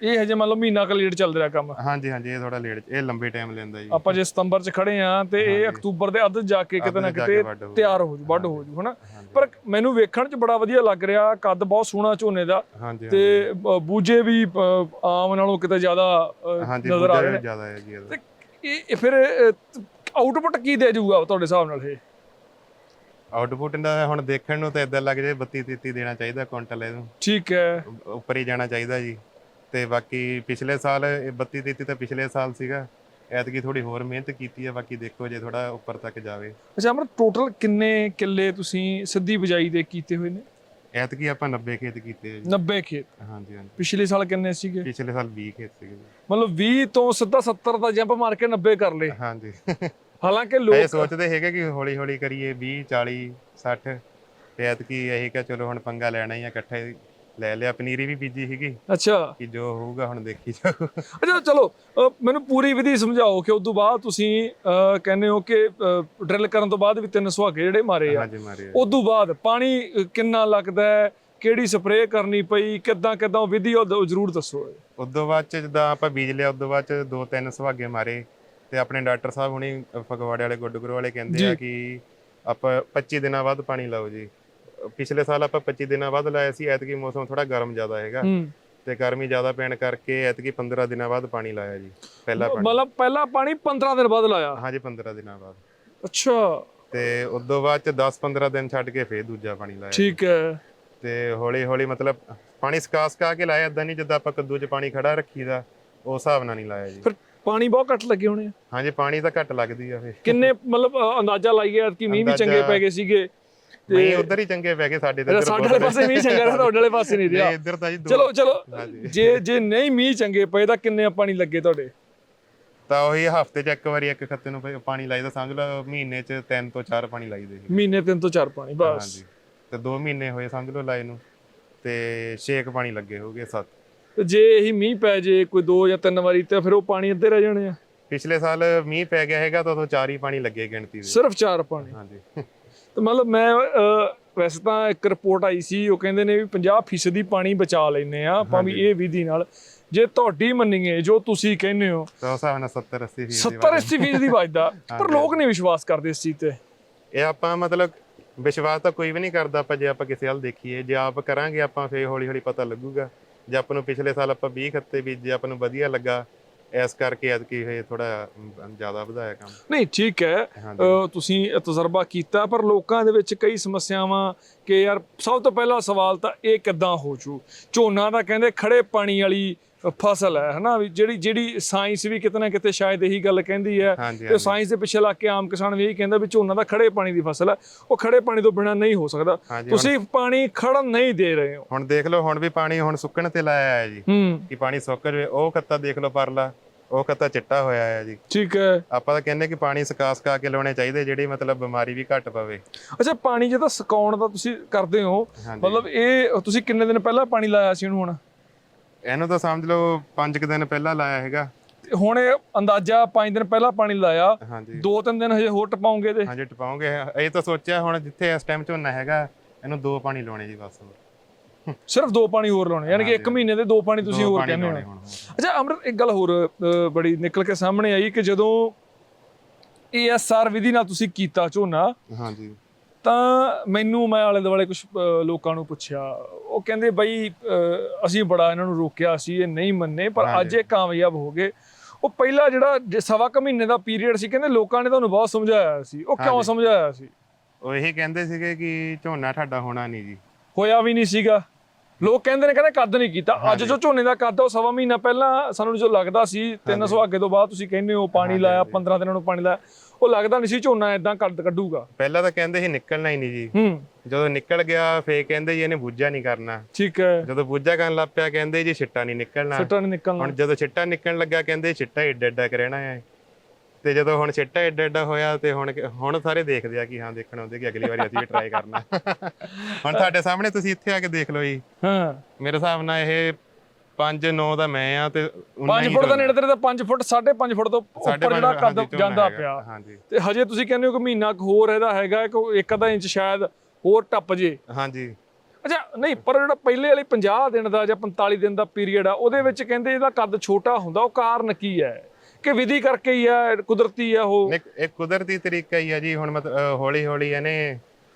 ਇਹ ਹਜੇ ਮੰਨ ਲਓ ਮਹੀਨਾ ਕੁ ਲੇਟ ਚੱਲ ਰਿਹਾ ਕੰਮ। ਹਾਂਜੀ ਹਾਂਜੀ ਇਹ ਥੋੜਾ ਲੇਟ ਇਹ ਲੰਬੇ ਟਾਈਮ ਲੈਂਦਾ ਜੀ। ਆਪਾਂ ਜੇ ਸਤੰਬਰ 'ਚ ਖੜੇ ਆ ਤੇ ਇਹ ਅਕਤੂਬਰ ਦੇ ਅੱਧ ਜਾ ਕੇ ਕਿਤੇ ਨਾ ਕਿਤੇ। ਤਿਆਰ ਹੋ ਜੂ ਵੱਢ ਹੋ ਜੂ ਹਨਾ? ਪਰ ਮੈਨੂੰ ਵੇਖਣ 'ਚ ਬੜਾ ਵਧੀਆ ਲੱਗ ਰਿਹਾ ਕੱਦ ਬਹੁਤ ਸੋਹਣਾ ਝੋਨੇ ਦਾ। ਤੇ ਬੂਝੇ ਵੀ ਆਮ ਨਾਲੋਂ ਕਿਤੇ ਜ਼ਿਆਦਾ ਨਜ਼ਰ ਆ ਰਹੇ ਨੇ। ਜ਼ਿਆਦਾ ਹੈ ਜੀ ਇਹਦਾ। ਤੇ ਇਹ ਫਿਰ ਆਊਟਪੁੱਟ ਕੀ ਦੇ ਜਾਊਗਾ ਤੁਹਾਡੇ ਹਿਸਾਬ ਨਾਲ ਇਹ? ਆਊਟਪੁੱਟ ਦਾ ਹੁਣ ਦੇਖਣ ਨੂੰ ਤਾਂ ਇਦਾਂ ਲੱਗ ਜੇ 32 33 ਦੇਣਾ ਚਾਹੀਦਾ ਕੁਇੰਟਲ ਇਹਨੂੰ। ਠੀਕ ਹੈ। ਉੱਪਰ ਹੀ ਜਾਣਾ ਚਾਹੀਦਾ ਜੀ। ਤੇ ਬਾਕੀ ਪਿਛਲੇ ਸਾਲ ਇਹ 32 33 ਤਾਂ ਪਿਛਲੇ ਸਾਲ ਸੀਗਾ। ਐਤਕੀ ਥੋੜੀ ਹੋਰ ਮਿਹਨਤ ਕੀਤੀ ਹੈ ਬਾਕੀ ਦੇਖੋ ਜੇ ਥੋੜਾ ਉੱਪਰ ਤੱਕ ਜਾਵੇ। ਅੱਛਾ ਅਮਰ ਟੋਟਲ ਕਿੰਨੇ ਕਿੱਲੇ ਤੁਸੀਂ ਸਿੱਧੀ ਬਿਜਾਈ ਦੇ ਕੀਤੇ ਹੋਏ ਨੇ? ਐਤਕੀ ਆਪਾਂ 90 ਖੇਤ ਕੀਤੇ ਆ ਜੀ। 90 ਖੇਤ? ਹਾਂਜੀ ਹਾਂਜੀ। ਪਿਛਲੇ ਸਾਲ ਕਿੰਨੇ ਸੀਗੇ? ਪਿਛਲੇ ਸਾਲ 20 ਖੇਤ ਸੀਗੇ ਮਤਲਬ 20 ਤੋਂ ਸਿੱਧਾ 70 ਦਾ ਜੰਪ ਮਾਰ ਕੇ 90 ਕਰ ਲਏ। ਹਾਂਜੀ। ਹਾਲਾਂਕਿ ਇਹ ਲੋਕ ਸੋਚਦੇ ਹੈਗੇ ਕਿ ਹੌਲੀ ਹੌਲੀ ਕਰੀਏ 20 40 60 ਤੇ ਐਤਕੀ ਇਹੀ ਕਿ ਚਲੋ ਹੁਣ ਪੰਗਾ ਲੈਣਾ ਹੀ ਆ ਇਕੱਠੇ ਲੈ ਲਿਆ। ਪਨੀਰੀ ਵੀ ਬੀਜੀ ਸੀਗੀ। ਅੱਛਾ। ਕਿ ਜੋ ਹੋਊਗਾ ਹੁਣ ਦੇਖੀ ਜਾਓ ਅੱਛਾ ਚਲੋ ਅ, ਮੈਨੂੰ ਪੂਰੀ ਵਿਧੀ ਸਮਝਾਓ ਕਿ ਉਦੋਂ ਬਾਅਦ ਤੁਸੀਂ ਅ, ਕਹਿੰਦੇ ਹੋ ਕਿ ਡਰਿਲ ਕਰਨ ਤੋਂ ਬਾਅਦ ਵੀ ਤਿੰਨ ਸੁਹਾਗੇ ਜਿਹੜੇ ਮਾਰੇ ਆ। ਹਾਂਜੀ ਬਾਅਦ ਪਾਣੀ ਅ, ਕਿੰਨਾ ਲੱਗਦਾ ਹੈ? ਕਿਹੜੀ ਸਪਰੇਅ ਕਰਨੀ ਪਈ? ਕਿੱਦਾਂ ਕਿੱਦਾਂ? ਉਹ ਵਿਧੀ ਉਹ ਦ- ਜ਼ਰੂਰ ਦੱਸੋ। ਉਦੋਂ ਬਾਅਦ ਚ ਜਿੱਦਾਂ ਆਪਾਂ ਬੀਜ ਲਿਆ ਉਦੋਂ ਬਾਅਦ ਚ ਦੋ ਤਿੰਨ ਸੁਹਾਗੇ ਮਾਰੇ। ਤੇ ਆਪਣੇ ਡਾਕਟਰ ਸਾਹਿਬ ਹੁਣੀ ਫਗਵਾੜੇ ਵਾਲੇ ਗੁੱਡਗੁਰੂ ਵਾਲੇ ਕਹਿੰਦੇ ਆ ਕਿ ਆਪਾਂ 25 ਦਿਨਾਂ ਬਾਅਦ ਪਾਣੀ ਲਾਓ ਜੀ। ਪਿਛਲੇ ਸਾਲ ਆਪਾਂ 25 ਦਿਨਾਂ ਬਾਅਦ ਲਾਇਆ ਸੀ ਐਤਕੀ ਮੌਸਮ ਥੋੜਾ ਗਰਮ ਜ਼ਿਆਦਾ ਹੈਗਾ। ਤੇ ਗਰਮੀ ਜ਼ਿਆਦਾ ਪੈਣ ਕਰਕੇ ਐਤਕੀ 15 ਦਿਨਾਂ ਬਾਅਦ ਪਾਣੀ ਲਾਇਆ ਜੀ ਪਹਿਲਾ ਪਾਣੀ। ਮਤਲਬ ਪਹਿਲਾ ਪਾਣੀ 15 ਦਿਨ ਬਾਅਦ ਲਾਇਆ? ਹਾਂਜੀ 15 ਦਿਨਾਂ ਬਾਅਦ। ਅੱਛਾ। ਤੇ ਉਦੋਂ ਬਾਅਦ ਚ 10-15 ਦਿਨ ਛੱਡ ਕੇ ਫੇਰ ਦੂਜਾ ਪਾਣੀ ਲਾਇਆ ਠੀਕ ਹੈ। ਤੇ ਹੌਲੀ ਹੌਲੀ ਮਤਲਬ ਪਾਣੀ ਸਕਾ ਸਕਾ ਕੇ ਲਾਇਆ ਇਦਾਂ ਨਹੀਂ ਜਿੱਦਾਂ ਆਪਾਂ ਕੱਦੂ 'ਚ ਪਾਣੀ ਖੜਾ ਰੱਖੀਦਾ ਉਸ ਹਿਸਾਬ ਨਾਲ ਨਹੀਂ ਲਾਇਆ ਜੀ। ਫਿਰ ਪਾਣੀ ਬਹੁਤ ਘੱਟ ਲੱਗੇ ਹੋਣੇ ਆ। ਹਾਂਜੀ ਪਾਣੀ ਤਾਂ ਘੱਟ ਲੱਗਦੀ ਆ ਫੇ ਕਿੰਨੇ ਮਤਲਬ ਅ, ਅੰਦਾਜ਼ਾ ਲਾਈਏ ਕਿ ਮੀਂਹ ਵੀ ਚੰਗੇ ਪੈ ਗਏ ਸੀਗੇ। ਨਹੀਂ ਉਧਰ ਹੀ ਚੰਗੇ ਪੈ ਗਏ ਸਾਡੇ ਤੇ ਸਾਡੇ ਵਾਲੇ ਪਾਸੇ ਮੀਂਹ ਚੰਗਾ ਰਿਹਾ ਤੁਹਾਡੇ ਵਾਲੇ ਪਾਸੇ ਨਹੀਂ ਰਿਹਾ। ਇੱਧਰ ਤਾਂ ਜੀ ਦੋ- ਚਲੋ ਚਲੋ। ਜੇ ਜੇ ਨਹੀਂ ਮੀਂਹ ਚੰਗੇ ਪਏ ਤਾਂ ਕਿੰਨੇ ਪਾਣੀ ਲੱਗੇ ਤੁਹਾਡੇ? ਤਾਂ ਉਹੀ ਹਫ਼ਤੇ 'ਚ ਇੱਕ ਵਾਰੀ ਇੱਕ ਖੱਤੇ ਨੂੰ ਪ- ਪਾਣੀ ਲਾਈਦਾ ਸਮਝ ਲਓ ਮਹੀਨੇ 'ਚ ਤਿੰਨ ਤੋਂ ਚਾਰ ਪਾਣੀ ਲਾਈਦੇ ਸੀ ਮਹੀਨੇ ਤਿੰਨ ਤੋਂ ਚਾਰ ਪਾਣੀ ਬਸ। ਹਾਂਜੀ। ਤੇ 2 ਮਹੀਨੇ ਹੋਏ ਸਮਝ ਲਓ ਲਾਏ ਨੂੰ। ਤੇ 6 ਪਾਣੀ ਲੱਗੇ ਹੋਗੇ 7 ਤੇ ਜੇ ਇਹੀ ਮੀਂਹ ਪੈ ਜੇ ਕੋਈ ਦੋ ਜਾਂ ਤਿੰਨ ਵਾਰੀ ਤਾਂ ਫਿਰ ਉਹ ਪਾਣੀ ਅੱਧੇ ਰਹਿ ਜਾਣੇ ਆ। ਪਿਛਲੇ ਸਾਲ ਮੀਂਹ ਪੈ ਗਿਆ ਹੈਗਾ ਤਾਂ ਉਦੋਂ ਚਾਰ ਹੀ ਪਾਣੀ ਲੱਗੇ ਗਿਣਤੀ ਦੇ ਸਿਰਫ ਚਾਰ ਪਾਣੀ। ਹਾਂਜੀ। ਤੇ ਮਤਲਬ ਮੈਂ ਅਹ, ਵੈਸੇ ਤਾਂ ਇੱਕ ਰਿਪੋਰਟ ਆਈ ਸੀ ਉਹ ਕਹਿੰਦੇ ਨੇ ਵੀ 50% ਪਾਣੀ ਬਚਾ ਲੈਨੇ ਆ ਆਪਾਂ ਵੀ ਇਹ ਵਿਧੀ ਨਾਲ। ਜੇ ਤੁਹਾਡੀ ਮੰਨੀਏ ਜੋ ਤੁਸੀਂ ਕਹਿੰਦੇ ਹੋ। ਤਾਂ ਉਸ ਹਿਸਾਬ ਨਾਲ 70 80 ਫੀਸਦੀ 70 80% ਦੀ ਵੱਜਦਾ। ਪਰ ਲੋਕ ਨਹੀਂ ਵਿਸ਼ਵਾਸ ਕਰਦੇ ਇਸ ਚੀਜ਼ ਤੇ। ਇਹ ਆਪਾਂ ਮਤਲਬ ਵਿਸ਼ਵਾਸ ਤਾਂ ਕੋਈ ਵੀ ਨਹੀਂ ਕਰਦਾ ਆਪਾਂ ਜੇ ਆਪਾਂ ਕਿਸੇ ਵੱਲ ਦੇਖੀਏ ਜੇ ਆਪ ਕਰਾਂਗੇ ਆਪਾਂ ਫੇਰ ਹੌਲੀ ਹੌਲੀ ਪਤਾ ਲੱਗੂਗਾ। ਜੇ ਆਪਾਂ ਨੂੰ ਪਿਛਲੇ ਸਾਲ ਆਪਾਂ 20 ਖੱਤੇ ਬੀਜੇ ਆਪਾਂ ਨੂੰ ਵਧੀਆ ਲੱਗਾ ਇਸ ਕਰਕੇ ਐਤਕੀ ਇਹ ਥੋੜਾ ਜ਼ਿਆਦਾ ਵਧਾਇਆ ਕੰਮ। ਨਹੀਂ ਠੀਕ ਹੈ। ਤੁਸੀਂ ਤਜਰਬਾ ਕੀਤਾ ਪਰ ਲੋਕਾਂ ਦੇ ਵਿੱਚ ਕਈ ਸਮੱਸਿਆਵਾਂ ਕਿ ਯਾਰ ਸਭ ਤੋਂ ਪਹਿਲਾ ਸਵਾਲ ਤਾਂ ਇਹ ਕਿੱਦਾਂ ਹੋ ਜੂ? ਝੋਨਾ ਤਾਂ ਕਹਿੰਦੇ ਖੜੇ ਪਾਣੀ ਵਾਲੀ ਫਸਲ ਹੈ ਹਨਾ? ਵੀ ਜਿਹੜੀ ਜਿਹੜੀ ਸਾਇੰਸ ਵੀ ਕਿਤੇ ਨਾ ਕਿਤੇ ਸ਼ਾਇਦ ਇਹੀ ਗੱਲ ਕਹਿੰਦੀ ਹੈ। ਤੇ ਸਾਇੰਸ ਦੇ ਪਿੱਛੇ ਲੱਗ ਕੇ ਆਮ ਕਿਸਾਨ ਵੀ ਇਹੀ ਕਹਿੰਦਾ ਵੀ ਝੋਨਾ ਤਾਂ ਖੜੇ ਪਾਣੀ ਦੀ ਫਸਲ ਹੈ। ਉਹ ਖੜੇ ਪਾਣੀ ਤੋਂ ਬਿਨਾ ਨਹੀਂ ਹੋ ਸਕਦਾ। ਤੁਸੀਂ ਪਾਣੀ ਖੜਨ ਨਹੀਂ ਦੇ ਰਹੇ ਹੋ। ਹੁਣ ਦੇਖ ਲਓ ਹੁਣ ਵੀ ਪਾਣੀ ਹੁਣ ਸੁੱਕਣ ਤੇ ਲਾਇਆ ਹੈ ਜੀ। ਕਿ ਪਾਣੀ ਸੁੱਕ ਜਾਵੇ ਉਹ ਖੱਤਾ ਦੇਖ ਲਓ ਪਰਲਾ। ਉਹ ਖੱਤਾ ਚਿੱਟਾ ਹੋਇਆ ਹੈ ਜੀ। ਠੀਕ ਹੈ। ਆਪਾਂ ਤਾਂ ਕਹਿੰਦੇ ਕਿ ਪਾਣੀ ਸਕਾ ਸਕਾ ਕੇ ਲਾਉਣੇ ਚਾਹੀਦੇ ਜਿਹੜੀ ਮਤਲਬ ਬਿਮਾਰੀ ਵੀ ਘੱਟ ਪਵੇ। ਅੱਛਾ ਪਾਣੀ ਜੇ ਤਾਂ ਸੁਕਾਉਣ ਦਾ ਤੁਸੀਂ ਕਰਦੇ ਹੋ ਮਤਲਬ ਇਹ ਤੁਸੀਂ ਕਿੰਨੇ ਦਿਨ ਪਹਿਲਾਂ ਪਾਣੀ ਲਾਇਆ ਸੀ ਇਹਨੂੰ ਹੁਣ? ਇਹਨੂੰ ਤਾਂ ਸਮਝ ਲਓ 5 ਕੁ ਦਿਨ ਪਹਿਲਾਂ ਲਾਇਆ ਹੈਗਾ। ਤੇ ਹੁਣ ਇਹ ਅੰਦਾਜ਼ਾ 5 ਦਿਨ ਪਹਿਲਾਂ ਪਾਣੀ ਲਾਇਆ। ਹਾਂਜੀ। ਦੋ ਤਿੰਨ ਦਿਨ ਹਜੇ ਹੋਰ ਟਪਾਉਂਗੇ ਤੇ। ਹਾਂਜੀ ਟਪਾਉਂਗੇ। ਇਹ ਤਾਂ ਸੋਚਿਆ ਹੁਣ ਜਿੱਥੇ ਇਸ ਟਾਈਮ ਝੋਨਾ ਹੈਗਾ ਇਹਨੂੰ ਦੋ ਪਾਣੀ ਲਾਉਣੇ ਜੀ ਬਸ। ਸਿਰਫ ਦੋ ਪਾਣੀ ਹੋਰ ਲਾਉਣੇ ਯਾਨੀ ਕਿ ਇੱਕ ਮਹੀਨੇ ਦੇ ਦੋ ਪਾਣੀ ਤੁਸੀਂ ਹੋਰ ਕਹਿੰਦੇ ਹੋ ਅੱਛਾ ਅਮਰਤ ਇੱਕ ਗੱਲ ਹੋਰ ਬੜੀ ਨਿਕਲ ਕੇ ਸਾਹਮਣੇ ਆਈ ਕਿ ਜਦੋਂ ਏਐਸਆਰ ਵਿਧੀ ਨਾਲ ਤੁਸੀਂ ਕੀਤਾ ਝੋਨਾ ਹਾਂਜੀ। ਤਾਂ ਮੈਨੂੰ ਮੈਂ ਆਲੇ ਦੁਆਲੇ ਕੁਝ ਲੋਕਾਂ ਨੂੰ ਪੁੱਛਿਆ ਉਹ ਕਹਿੰਦੇ ਬਈ ਅਸੀਂ ਬੜਾ ਇਹਨਾਂ ਨੂੰ ਰੋਕਿਆ ਸੀ ਇਹ ਨਹੀਂ ਮੰਨੇ ਪਰ ਅੱਜ। ਇਹ ਕਾਮਯਾਬ ਹੋ ਗਏ ਉਹ ਪਹਿਲਾ ਜਿਹੜਾ ਸਵਾ ਕੁ ਮਹੀਨੇ ਦਾ ਪੀਰੀਅਡ ਸੀ ਕਹਿੰਦੇ ਲੋਕਾਂ ਨੇ ਤੁਹਾਨੂੰ ਬਹੁਤ ਸਮਝਾਇਆ ਸੀ ਉਹ ਕਿਉਂ। ਸਮਝਾਇਆ ਸੀ ਉਹ ਇਹ ਕਹਿੰਦੇ ਸੀਗੇ ਕਿ ਝੋਨਾ ਤੁਹਾਡਾ ਹੋਣਾ ਨਹੀਂ ਜੀ ਹੋਇਆ ਵੀ ਨਹੀਂ ਸੀਗਾ ਲੋਕ ਕਹਿੰਦੇ ਨੇ ਕਹਿੰਦੇ ਕੱਦ ਨਹੀਂ ਕੀਤਾ ਅੱਜ। ਜੋ ਝੋਨੇ ਦਾ ਕੱਦ ਉਹ ਸਵਾ ਮਹੀਨਾ ਪਹਿਲਾਂ ਸਾਨੂੰ ਜੋ ਲੱਗਦਾ ਸੀ 300 ਅੱਗੇ ਤੋਂ ਬਾਅਦ ਤੁਸੀਂ ਕਹਿੰਦੇ ਹੋ ਪਾਣੀ ਲਾਇਆ ਹਾਂਜੀ। 15 ਦਿਨਾਂ ਨੂੰ ਪਾਣੀ ਲਾਇਆ ਉਹ ਲੱਗਦਾ ਨਹੀਂ ਸੀ ਝੋਨਾ ਇਦਾਂ ਕੱਦ ਕੱਢੂਗਾ। ਪਹਿਲਾਂ ਤਾਂ ਕਹਿੰਦੇ ਸੀ ਨਿਕਲਣਾ ਹੀ ਨਹੀਂ ਜੀ। ਹੂੰ। ਜਦੋਂ ਨਿਕਲ ਗਿਆ ਫੇਰ ਕਹਿੰਦੇ ਜੀ ਇਹਨੇ ਬੂਝਾ ਨਹੀਂ ਕਰਨਾ। ਠੀਕ ਹੈ। ਜਦੋਂ ਬੂਝਾ ਕਰਨ ਲੱਗ ਪਿਆ ਕਹਿੰਦੇ ਜੀ ਛਿੱਟਾ ਨਹੀਂ ਨਿਕਲਣਾ। ਸੱਟਾਂ ਨਹੀਂ ਨਿਕਲਣਾ। ਹੁਣ ਜਦੋਂ ਛਿੱਟਾ ਨਿਕਲਣ ਲੱਗਾ ਕਹਿੰਦੇ ਛਿੱਟਾ ਏਡਾ ਏਡਾ ਕੁ ਰਹਿਣਾ ਹੈ। ਤੇ ਜਦੋਂ ਹੁਣ ਛਿੱਟਾ ਏਡਾ ਏਡਾ ਹੋਇਆ ਤੇ ਹੁਣ ਹੁਣ ਸਾਰੇ ਦੇਖਦੇ ਆ ਕਿ ਹਾਂ ਦੇਖਣ ਆਉਂਦੇ ਕਿ ਅਗਲੀ ਵਾਰੀ ਅਸੀਂ ਵੀ ਟਰਾਈ ਕਰਨਾ। ਹੁਣ ਤੁਹਾਡੇ ਸਾਹਮਣੇ ਤੁਸੀਂ ਇੱਥੇ ਆ ਕੇ ਦੇਖ ਲਓ ਜੀ। ਹਾਂ। ਮੇਰੇ ਹਿਸਾਬ ਨਾਲ ਇਹ 5 9 ਦਾ ਮੈਂ ਆ ਤੇ 5 ਫੁੱਟ ਦਾ ਨੇੜੇ ਤੇਰੇ ਤਾਂ 5 ਫੁੱਟ 5.5 ਫੁੱਟ ਤੋਂ ਉੱਪਰ ਜਿਹੜਾ ਕੱਦ ਜਾਂਦਾ ਪਿਆ। ਹਾਂਜੀ। ਤੇ ਹਜੇ ਤੁਸੀਂ ਕਹਿੰਦੇ ਹੋ ਕਿ ਮਹੀਨਾ ਕੁ ਹੋਰ ਇਹਦਾ ਹੈਗਾ ਕਿ ਇੱਕ ਅੱਧਾ ਇੰਚ ਸ਼ਾਇਦ ਹੋਰ ਟੱਪ ਜੇ। ਹਾਂਜੀ। ਅੱਛਾ ਨਹੀਂ ਪਰ ਜਿਹੜਾ ਪਹਿਲੇ ਵਾਲੀ 50 ਦਿਨ ਦਾ ਜਾਂ 45 ਦਿਨ ਦਾ ਪੀਰੀਅਡ ਆ ਉਹਦੇ ਵਿੱਚ ਕਹਿੰਦੇ ਇਹਦਾ ਕੱਦ ਛੋਟਾ ਹੁੰਦਾ ਉਹ ਕਾਰਨ ਕੀ ਹੈ? ਕਿ ਵਿਧੀ ਕਰਕੇ ਹੀ ਆ ਕੁਦਰਤੀ ਆ ਉਹ? ਇਹ ਕੁਦਰਤੀ ਤਰੀਕਾ ਹੀ ਆ ਜੀ ਹੁਣ ਮਤਲਬ ਹੌਲੀ ਹੌਲੀ ਇਹਨੇ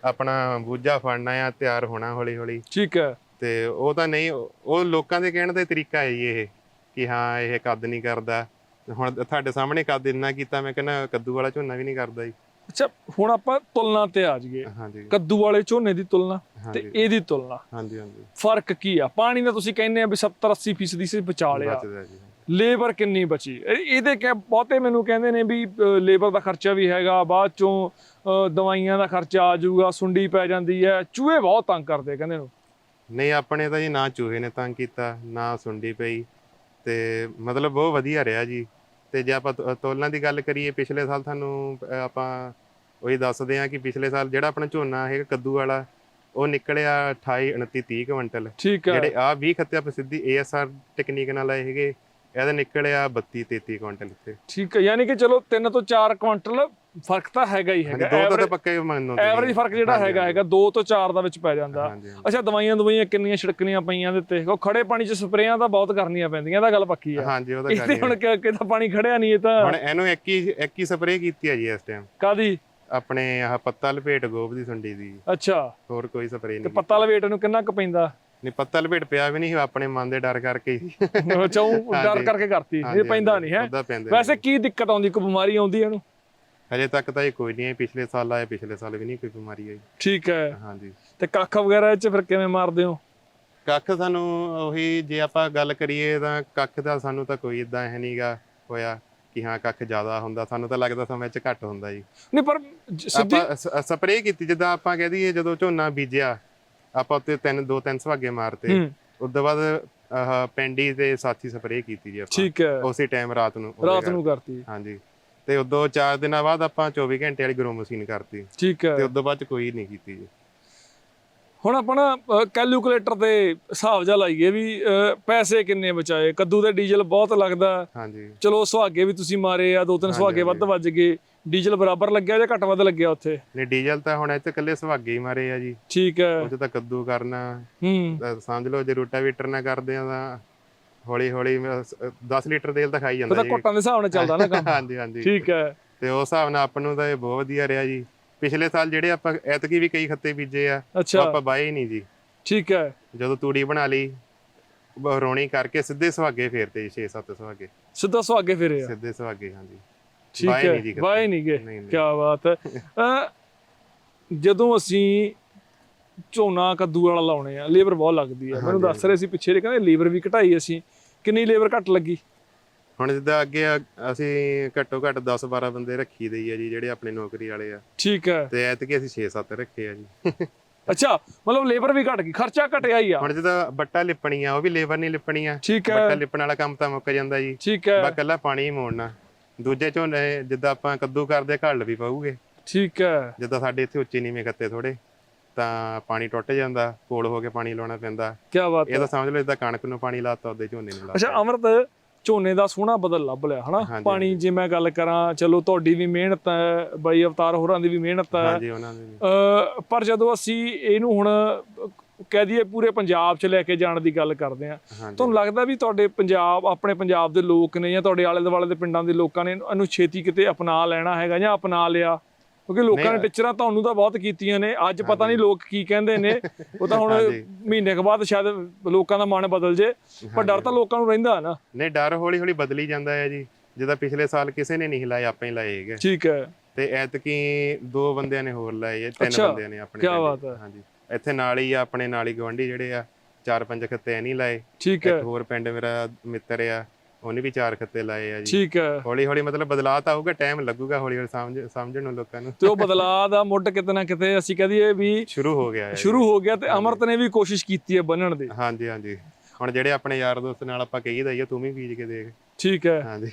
ਆਪਣਾ ਬੂਝਾ ਫੜਨਾ ਆ ਤਿਆਰ ਹੋਣਾ ਹੌਲੀ ਹੌਲੀ ਠੀਕ ਹੈ। ਤੇ ਉਹ ਤਾਂ ਨਹੀਂ ਉਹ ਲੋਕਾਂ ਦੇ ਕਹਿਣ ਦਾ ਤਰੀਕਾ ਹੈ ਜੀ ਇਹ ਕਿ ਹਾਂ ਇਹ ਕੱਦ ਨਹੀਂ ਕਰਦਾ। ਹੁਣ ਤੁਹਾਡੇ ਸਾਹਮਣੇ ਕੱਦ ਇੰਨਾ ਕੀਤਾ ਮੈਂ ਕਹਿੰਦਾ ਕੱਦੂ ਵਾਲਾ ਝੋਨਾ ਵੀ ਨਹੀਂ ਕਰਦਾ ਜੀ। ਅੱਛਾ ਹੁਣ ਆਪਾਂ ਤੁਲਨਾ ਤੇ ਆ ਜਾਈਏ। ਹਾਂਜੀ। ਕੱਦੂ ਵਾਲੇ ਝੋਨੇ ਦੀ ਤੁਲਨਾ ਤੇ ਇਹਦੀ ਤੁਲਨਾ। ਹਾਂਜੀ ਹਾਂਜੀ। ਫ਼ਰਕ ਕੀ ਆ? ਪਾਣੀ ਦਾ ਤੁਸੀਂ ਕਹਿੰਦੇ ਆ ਵੀ 70 80 ਫੀਸਦੀ ਸੀ ਬਚਾ ਲਿਆ। ਲੇਬਰ ਕਿੰਨੀ ਬਚੀ? ਇਹ- ਇਹਦੇ ਕਿ ਬਹੁਤੇ ਮੈਨੂੰ ਕਹਿੰਦੇ ਨੇ ਵੀ ਲੇਬਰ ਦਾ ਖਰਚਾ ਵੀ ਹੈਗਾ ਬਾਅਦ ਚੋਂ ਦਵਾਈਆਂ ਦਾ ਖਰਚਾ ਆ ਜਾਊਗਾ ਸੁੰਡੀ ਪੈ ਜਾਂਦੀ ਹੈ। ਚੂਹੇ ਬਹੁਤ ਤੰਗ ਕਰਦੇ ਕਹਿੰਦੇ ਨੂੰ। ਨਹੀਂ ਆਪਣੇ ਤਾਂ ਜੀ ਨਾ ਚੂਹੇ ਨੇ ਤੰਗ ਕੀਤਾ ਨਾ ਸੁੰਡੀ ਪਈ ਤੇ ਮਤਲਬ ਬਹੁਤ ਵਧੀਆ ਰਿਹਾ ਜੀ। ਤੇ ਜੇ ਆਪਾਂ ਤੋ- ਤੋਲਣ ਦੀ ਗੱਲ ਕਰੀਏ ਪਿਛਲੇ ਸਾਲ ਤੁਹਾਨੂੰ ਅਹ, ਆਪਾਂ ਉਹੀ ਦੱਸਦੇ ਆ ਕਿ ਪਿਛਲੇ ਸਾਲ ਜਿਹੜਾ ਆਪਣਾ ਝੋਨਾ ਹੈਗਾ ਕੱਦੂ ਵਾਲਾ ਉਹ ਨਿਕਲਿਆ 28 29 30 ਕੁਇੰਟਲ। ਠੀਕ ਹੈ ਜਿਹੜੇ ਆ 20 ਖੱਤੇ ਆਪਾਂ ਸਿੱਧੀ ਏਐਸਆਰ ਟੈਕਨੀਕ ਨਾਲ ਆਏ ਹੈਗੇ ਇਹਦਾ ਨਿਕਲਿਆ 32 33 ਕੁਇੰਟਲ ਇੱਥੇ। ਠੀਕ ਹੈ ਯਾਨੀ ਕਿ ਚਲੋ 3 ਤੋਂ 4 ਕੁਇੰਟਲ ਫ਼ਰਕ ਤਾਂ ਹੈਗਾ ਹੀ ਹੈਗਾ। ਦੋ ਤਾਂ ਤਾਂ ਪੱਕਾ ਹੀ ਮੰਨੋ। ਐਵਰੇਜ ਫ਼ਰਕ ਜਿਹੜਾ ਹੈਗਾ ਹੈਗਾ 2 ਤੋਂ 4 ਦਾ ਵਿੱਚ ਪੈ ਜਾਂਦਾ। ਅੱਛਾ ਦਵਾਈਆਂ ਦਵਾਈਆਂ ਕਿੰਨੀਆਂ ਛਿੜਕਣੀਆਂ ਪਈਆਂ ਦੇ ਤੇ ਉਹ ਖੜੇ ਪਾਣੀ 'ਚ ਸਪਰੇਆਂ ਤਾਂ ਬਹੁਤ ਕਰਨੀਆਂ ਪੈਂਦੀਆਂ ਇਹਦਾ ਗੱਲ ਪੱਕੀ ਆ। ਹਾਂਜੀ ਉਹ ਤਾਂ ਇਹਦੇ ਕਰੀ ਹੁਣ ਕਿ- ਕਿਤੇ ਪਾਣੀ ਖੜਿਆ ਨਹੀਂ ਇਹ ਤਾਂ? ਹੁਣ ਇਹਨੂੰ ਇੱਕ ਹੀ ਇੱਕ ਹੀ ਸਪਰੇਅ ਕੀਤੀ ਹੈ ਜੀ ਇਸ ਟਾਈਮ ਕਾਦੀ ਆਪਣੇ ਆਹ ਪੱਤਾ ਲਪੇਟ ਗੋਬ ਦੀ ਸੁੰਡੀ ਦੀ। ਅੱਛਾ। ਹੋਰ ਕੋਈ ਸਪਰੇਅ ਤੇ ਨਹੀਂ ਪੱਤਾ ਲਵੇਟ ਨੂੰ ਕਿੰਨਾ ਕੁ ਪੈਂਦਾ? ਨਹੀਂ ਪੱਤਾ ਲਪੇਟ ਪਿਆ ਵੀ ਨਹੀਂ ਆਪਣੇ ਮਨ ਦੇ ਡਰ ਕਰਕੇ ਚਾਉ ਡਰ। ਕਰਕੇ ਕਰਤੀ। ਇਹ ਪੈਂਦਾ ਨਹੀਂ ਹੈ? ਵੈਸੇ ਕੀ ਦਿੱਕਤ ਆਉਂਦੀ? ਕੋਈ ਬਿਮਾਰੀ ਆਉਂਦੀ ਇਹਨੂੰ। ਹਜੇ ਤੱਕ ਤਾਂ ਇਹ ਕੋਈ ਨਹੀਂ ਹੈ ਪਿਛਲੇ ਸਾਲ ਆਇਆ ਪਿਛਲੇ ਸਾਲ ਵੀ ਨਹੀਂ ਕੋਈ ਬਿਮਾਰੀ ਆਈ। ਠੀਕ ਹੈ। ਹਾਂਜੀ। ਤੇ ਕੱਖ ਵਗੈਰਾ ਇਹ ਚ ਫਿਰ ਕਿਵੇਂ ਮਾਰਦੇ ਹੋ? ਕੱਖ ਸਾਨੂੰ ਉਹੀ ਜੇ ਆਪਾਂ ਗੱਲ ਕਰੀਏ ਤਾਂ ਕੱਖ ਦਾ ਸਾਨੂੰ ਤਾਂ ਕੋਈ ਇਦਾਂ ਹੈ ਨਹੀਂਗਾ ਹੋਇਆ ਕਿ ਹਾਂ ਕੱਖ ਜ਼ਿਆਦਾ ਹੁੰਦਾ ਸਾਨੂੰ ਤਾਂ ਲੱਗਦਾ ਸਮੇਂ ਚ ਘੱਟ ਹੁੰਦਾ ਜੀ। ਨਹੀਂ ਪਰ ਸਿੱਧੀ ਆਪਾਂ ਸਪਰੇਅ ਕੀਤੀ ਜਿੱਦਾਂ ਆਪਾਂ ਕਹਿ ਦਈਏ ਜਦੋਂ ਝੋਨਾ ਬੀਜਿਆ ਆਪਾਂ ਉੱਤੇ ਤਿੰਨ ਦੋ ਤਿੰਨ ਸੁਹਾਗੇ ਮਾਰਤੇ। ਉਸ ਤੋਂ ਬਾਅਦ ਆਹ ਪੈਂਡੀ ਤੇ ਸਾਥੀ ਸਪਰੇਅ ਕੀਤੀ ਜੀ ਆਪਾਂ। ਠੀਕ ਹੈ। ਉਸੇ ਟਾਈਮ ਰਾਤ ਨੂੰ ਰਾਤ ਨੂੰ ਕਰਤੀ। ਹਾਂਜੀ। ਤੇ ਉਦੋਂ 4 ਦਿਨਾਂ ਬਾਅਦ ਆਪਾਂ 24 ਘੰਟੇ ਵਾਲੀ ਗਰੋ ਮਸ਼ੀਨ ਕਰਤੀ। ਠੀਕ ਹੈ। ਤੇ ਉਦੋਂ ਬਾਅਦ ਚ ਕੋਈ ਨਹੀਂ ਕੀਤੀ ਜੀ। ਹੁਣ ਆਪਣਾ ਕੈਲਕੂਲੇਟਰ ਤੇ ਹਿਸਾਬ ਜਾ ਲਾਈਏ ਵੀ ਅ, ਪੈਸੇ ਕਿੰਨੇ ਬਚਾਏ? ਕੱਦੂ ਤੇ ਡੀਜ਼ਲ ਬਹੁਤ ਲੱਗਦਾ। ਹਾਂਜੀ। ਚਲੋ ਸੁਹਾਗੇ ਵੀ ਤੁਸੀਂ ਮਾਰੇ ਆ ਦੋ ਤਿੰਨ ਸੁਹਾਗੇ ਵੱਧ ਵੱਜ ਗਏ। ਡੀਜ਼ਲ ਬਰਾਬਰ ਲੱਗਿਆ ਜਾਂ ਘੱਟ ਵੱਧ ਲੱਗਿਆ ਉੱਥੇ? ਨੇ ਡੀਜ਼ਲ ਤਾਂ ਹੁਣ ਇੱਥੇ ਇਕੱਲੇ ਸੁਹਾਗੇ ਹੀ ਮਾਰੇ ਆ ਜੀ। ਠੀਕ ਹੈ। ਉਹ 'ਚ ਤਾਂ ਕੱਦੂ ਕਰਨਾ। ਹੂੰ। ਤਾਂ ਸਮਝ ਲਓ ਜੇ ਰੋਟਾਵੀਟਰ ਨਾ ਕਰਦੇ ਆ ਤਾਂ ਹੌਲੀ ਹੌਲੀ 10 ਲੀਟਰ ਤੇਲ ਤਾਂ ਖਾਈ ਜਾਂਦਾ ਜੀ। ਘੁੱਟਾਂ ਦੇ ਹਿਸਾਬ ਨਾਲ ਚੱਲਦਾ ਨਾ ਕੰਮ। ਹਾਂਜੀ ਹਾਂਜੀ। ਠੀਕ ਹੈ। ਤੇ ਉਸ ਹਿਸਾਬ ਨਾਲ ਆਪਾਂ ਨੂੰ ਤਾਂ ਇਹ ਬਹੁਤ ਵਧੀਆ ਰਿਹਾ ਜੀ। ਪਿਛਲੇ ਸਾਲ ਜਿਹੜੇ ਆਪਾਂ ਐਤਕੀ ਵੀ ਕਈ ਖੱਤੇ ਬੀਜੇ ਆ ਆਪਾਂ ਬਾਏ ਹੀ ਨਹੀਂ ਜੀ। ਠੀਕ ਹੈ। ਜਦੋਂ ਤੂੜੀ ਬਣਾ ਲਈ ਰੋਣੀ ਕਰਕੇ ਸਿੱਧੇ ਸੁਹਾਗੇ ਫੇਰਤੇ ਜੀ 6-7 ਸੁਹਾਗੇ। ਸਿੱਧਾ ਸੁਹਾਗੇ ਫਿਰੇ ਆ। ਸਿੱਧੇ ਸੁਹਾਗੇ ਹਾਂਜੀ। ਠੀਕ ਹੈ। ਬਾਏ ਨਹੀਂ ਗਏ। ਕੀ ਬਾਤ ਹੈ। ਜਦੋਂ ਅਸੀਂ ਝੋਨਾ ਕੱਦੂ ਵਾਲਾ ਲਾਉਣੇ ਆ ਲੇਬਰ ਬਹੁਤ ਲੱਗਦੀ ਆ ਮੈਨੂੰ ਦੱਸ ਰਹੇ ਸੀ ਪਿੱਛੇ ਜੇ ਕਹਿੰਦੇ ਲੇਬਰ ਵੀ ਘਟਾਈ ਅਸੀਂ। ਕਿੰਨੀ ਲੇਬਰ ਘੱਟ ਲੱਗੀ? ਹੁਣ ਜਿੱਦਾਂ ਅੱਗੇ ਆ- ਅਸੀਂ ਘੱਟੋ ਘੱਟ 10-12 ਬੰਦੇ ਰੱਖੀ ਦੇ ਹੀ ਆ ਜੀ ਜਿਹੜੇ ਆਪਣੇ ਨੌਕਰੀ ਵਾਲੇ ਆ। ਠੀਕ ਹੈ। ਤੇ ਐਤਕੀ ਅਸੀਂ 6-7 ਰੱਖੇ ਆ ਜੀ। ਅੱਛਾ ਮਤਲਬ ਲੇਬਰ ਵੀ ਘਟ ਗਈ ਖਰਚਾ ਘਟਿਆ ਹੀ ਆ। ਹੁਣ ਜਦੋਂ ਬੱਟਾ ਲਿਪਣੀ ਆ ਉਹ ਵੀ ਲੇਬਰ ਨਹੀਂ ਲਿਪਣੀ ਆ ਠੀਕ ਬੱਟਾ ਹੈ ਲਿਪਣ ਵਾਲਾ ਕੰਮ ਤਾਂ ਮੁੱਕ ਜਾਂਦਾ ਜੀ। ਠੀਕ ਹੈ। ਬਸ ਕੱਲਾ ਪਾਣੀ ਹੀ ਮੋੜਨਾ। ਦੂਜੇ ਝੋਨੇ ਜਿੱਦਾਂ ਆਪਾਂ ਕੱਦੂ ਕਰਦੇ ਘੱਲ ਵੀ ਪਊਗੇ। ਠੀਕ ਹੈ। ਜਿੱਦਾਂ ਸਾਡੇ ਇੱਥੇ ਉੱਚੀ ਨੀਵੇਂ ਖੱਤੇ ਥੋੜੇ ਤਾਂ ਪਾਣੀ ਟੁੱਟ ਜਾਂਦਾ ਕੋਲ ਹੋ ਕੇ ਪਾਣੀ ਲਾਉਣਾ ਪੈਂਦਾ। ਕੀ ਬਾਤ ਇਹ ਹੈ। ਤਾਂ ਸਮਝ ਲਓ ਜਿੱਦਾਂ ਕਣਕ ਨੂੰ ਪਾਣੀ ਲਾਤਾ ਉਹਦੇ ਝੋਨੇ ਨੂੰ ਅੱਛਾ ਲਾਤਾ। ਅਮਰਤ ਝੋਨੇ ਦਾ ਸੋਹਣਾ ਬਦਲ ਲੱਭ ਲਿਆ ਹਨਾ? ਹਾਂਜੀ, ਪਾਣੀ ਜੇ ਮੈਂ ਗੱਲ ਕਰਾਂ ਚਲੋ ਤੁਹਾਡੀ ਵੀ ਮਿਹਨਤ ਹੈ ਬਾਈ ਅਵਤਾਰ ਹੋਰਾਂ ਦੀ ਵੀ ਮਿਹਨਤ ਹੈ। ਹਾਂਜੀ ਉਹਨਾਂ ਦੇ ਵੀ। ਅ, ਪਰ ਜਦੋਂ ਅਸੀਂ ਇਹਨੂੰ ਹੁਣ ਅ, ਕਹਿ ਦਈਏ ਪੂਰੇ ਪੰਜਾਬ 'ਚ ਲੈ ਕੇ ਜਾਣ ਦੀ ਗੱਲ ਕਰਦੇ ਆ ਹਾਂਜੀ। ਤੁਹਾਨੂੰ ਲੱਗਦਾ ਵੀ ਤੁਹਾਡੇ ਪੰਜਾਬ ਆਪਣੇ ਪੰਜਾਬ ਦੇ ਲੋਕ ਨੇ ਜਾਂ ਤੁਹਾਡੇ ਆਲੇ ਦੁਆਲੇ ਦੇ ਪਿੰਡਾਂ ਦੇ ਲੋਕਾਂ ਨੇ ਇਹਨੂੰ ਛੇਤੀ ਕਿਤੇ ਅਪਣਾ ਲੈਣਾ ਹੈਗਾ ਜਾਂ ਅਪਣਾ ਲਿਆ? ਕਿਉਂਕਿ ਲੋਕਾਂ ਨੇ। ਟਿਚਰਾਂ ਤੁਹਾਨੂੰ ਤਾਂ ਬਹੁਤ ਕੀਤੀਆਂ ਨੇ ਅੱਜ ਪਤਾ ਨਹੀਂ ਲੋਕ ਕੀ ਕਹਿੰਦੇ ਨੇ ਉਹ ਤਾਂ ਹੁਣ। ਮਹੀਨੇ ਕੁ ਬਾਅਦ ਸ਼ਾਇਦ ਲੋਕਾਂ ਦਾ ਮਨ ਬਦਲ ਜੇ ਪਰ ਡਰ ਤਾਂ ਲੋਕਾਂ ਨੂੰ ਰਹਿੰਦਾ ਨਾ ਨਹੀਂ ਡਰ ਹੌਲੀ ਹੌਲੀ ਬਦਲੀ ਜਾਂਦਾ ਹੈ ਜੀ ਜਿੱਦਾਂ ਪਿਛਲੇ ਸਾਲ ਕਿਸੇ ਨੇ ਨਹੀਂ ਲਾਏ ਆਪਾਂ ਹੀ ਲਾਏ ਹੈਗੇ ਠੀਕ ਹੈ ਤੇ ਐਤਕੀ ਦੋ ਬੰਦਿਆਂ ਨੇ ਹੋਰ ਲਾਏ ਹੈ ਤਿੰਨ ਬੰਦਿਆਂ ਨੇ ਆਪਣੇ ਪਿੰਡ। ਬਾਤ ਹੈ। ਹਾਂਜੀ ਇੱਥੇ ਨਾਲ ਹੀ ਆ ਆਪਣੇ ਨਾਲ ਹੀ ਗਵਾਂਢੀ ਜਿਹੜੇ ਆ ਚਾਰ ਪੰਜ ਖੱਤੇ ਐ ਨਹੀਂ ਲਾਏ ਠੀਕ ਹੈ ਇੱਕ ਹੋਰ ਪਿੰਡ ਮੇਰਾ ਮਿੱਤਰ ਆ ਉਹਨੇ ਵੀ ਚਾਰ ਖੱਤੇ ਲਾਏ ਆ ਜੀ। ਠੀਕ ਹੈ ਹੌਲੀ ਹੌਲੀ ਮਤਲਬ ਬਦਲਾਅ ਤਾਂ ਆਊਗਾ ਟਾਈਮ ਲੱਗੂਗਾ ਹੌਲੀ ਹੌਲੀ ਸਮਝ ਸਮਝਣ ਨੂੰ ਲੋਕਾਂ ਨੂੰ। ਤੇ ਉਹ ਬਦਲਾਅ ਦਾ ਮੁੱਢ ਕਿਤੇ ਨਾ ਕਿਤੇ ਅਸੀਂ ਕਹਿ ਦਈਏ ਵੀ ਸ਼ੁਰੂ ਹੋ ਗਿਆ ਹੈ। ਸ਼ੁਰੂ ਹੋ ਗਿਆ ਤੇ ਅਮਰਤ ਨੇ ਵੀ ਕੋਸ਼ਿਸ਼ ਕੀਤੀ ਹੈ ਬੰਨਣ ਦੀ। ਹਾਂਜੀ ਹਾਂਜੀ। ਹੁਣ ਜਿਹੜੇ ਆਪਣੇ ਯਾਰ ਦੋਸਤ ਨਾਲ ਆਪਾਂ ਕਹੀਦਾ ਹੀ ਆ ਤੂੰ ਵੀ ਬੀਜ ਕੇ ਦੇਖ। ਠੀਕ ਹੈ। ਹਾਂਜੀ।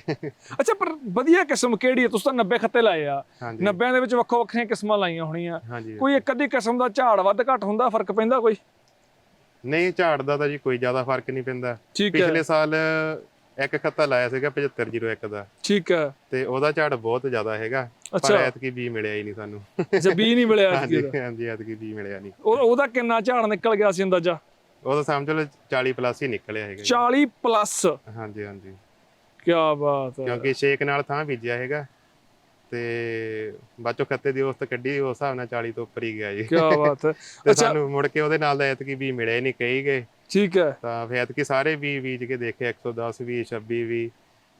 ਅੱਛਾ ਪਰ ਵਧੀਆ ਕਿਸਮ ਕਿਹੜੀ ਹੈ? ਤੁਸੀਂ ਤਾਂ 90 ਖੱਤੇ ਲਾਏ ਆ। ਹਾਂਜੀ। 90 ਦੇ ਵਿੱਚ ਵੱਖੋ ਵੱਖਰੀਆਂ ਕਿਸਮਾਂ ਲਾਈਆਂ ਹੋਣੀਆਂ। ਕੋਈ ਇੱਕ ਅੱਧੀ ਕਿਸਮ ਦਾ ਝਾੜ ਵੱਧ ਘੱਟ ਹੁੰਦਾ ਫ਼ਰਕ ਪੈਂਦਾ ਕੋਈ? ਨਹੀਂ ਝਾੜ ਦਾ ਤਾਂ ਜੀ ਕੋਈ ਜ਼ਿਆਦਾ ਫ਼ਰਕ ਨਹੀਂ ਪੈਂਦਾ। ਪਿਛਲੇ ਸਾਲ ਇੱਕ ਖੱਤਾ ਲਾਇਆ ਸੀਗਾ 7501 ਦਾ। ਠੀਕ ਹੈ। ਤੇ ਉਹਦਾ ਝਾੜ ਬਹੁਤ ਜ਼ਿਆਦਾ ਹੈਗਾ। ਪਰ ਅੱਛਾ। ਐਤਕੀ ਬੀ ਮਿਲਿਆ ਹੀ ਨਹੀਂ ਸਾਨੂੰ। ਜਬੀ ਨਹੀਂ ਮਿਲਿਆ ਹਾਂਜੀ ਦਾ। ਹਾਂਜੀ ਐਤਕੀ ਬੀ ਮਿਲਿਆ ਨਹੀਂ। ਉਹ ਉਹਦਾ ਕਿੰਨਾ ਝਾੜ ਨਿਕਲ ਗਿਆ ਸੀ ਅੰਦਾਜ਼ਾ? ਉਹ ਤਾਂ ਸਮਝ ਲਓ 40 ਪਲੱਸ ਹੀ ਨਿਕਲਿਆ ਹੈਗਾ ਜੀ। 40 ਪਲੱਸ? ਹਾਂਜੀ ਹਾਂਜੀ। ਕੀ ਬਾਤ ਹੈ। ਕਿਉਂਕਿ ਛੇਕ ਨਾਲ ਥਾਂ ਬੀਜਿਆ ਹੈਗਾ। ਤੇ ਬਾਚੋ ਖੱਤੇ ਦੀ ਔਸਤ ਕੱਢੀ ਉਸ ਹਿਸਾਬ ਨਾਲ 40 ਤੋਂ ਉੱਪਰ ਹੀ ਗਿਆ ਜੀ। ਕੀ ਬਾਤ ਹੈ। ਤੇ ਅੱਛਾ। ਸਾਨੂੰ ਮੁੜ ਕੇ ਉਹਦੇ ਨਾਲ ਦਾ ਐਤਕੀ ਵੀ ਮਿਲਿਆ ਹੀ ਨਹੀਂ ਕਹੀ ਗਏ। ਠੀਕ ਹੈ। ਤਾਂ ਫਿਰ ਐਤਕੀ ਸਾਰੇ ਵੀ ਬੀਜ ਕੇ ਦੇਖੇ 110 ਵੀ 26 ਵੀ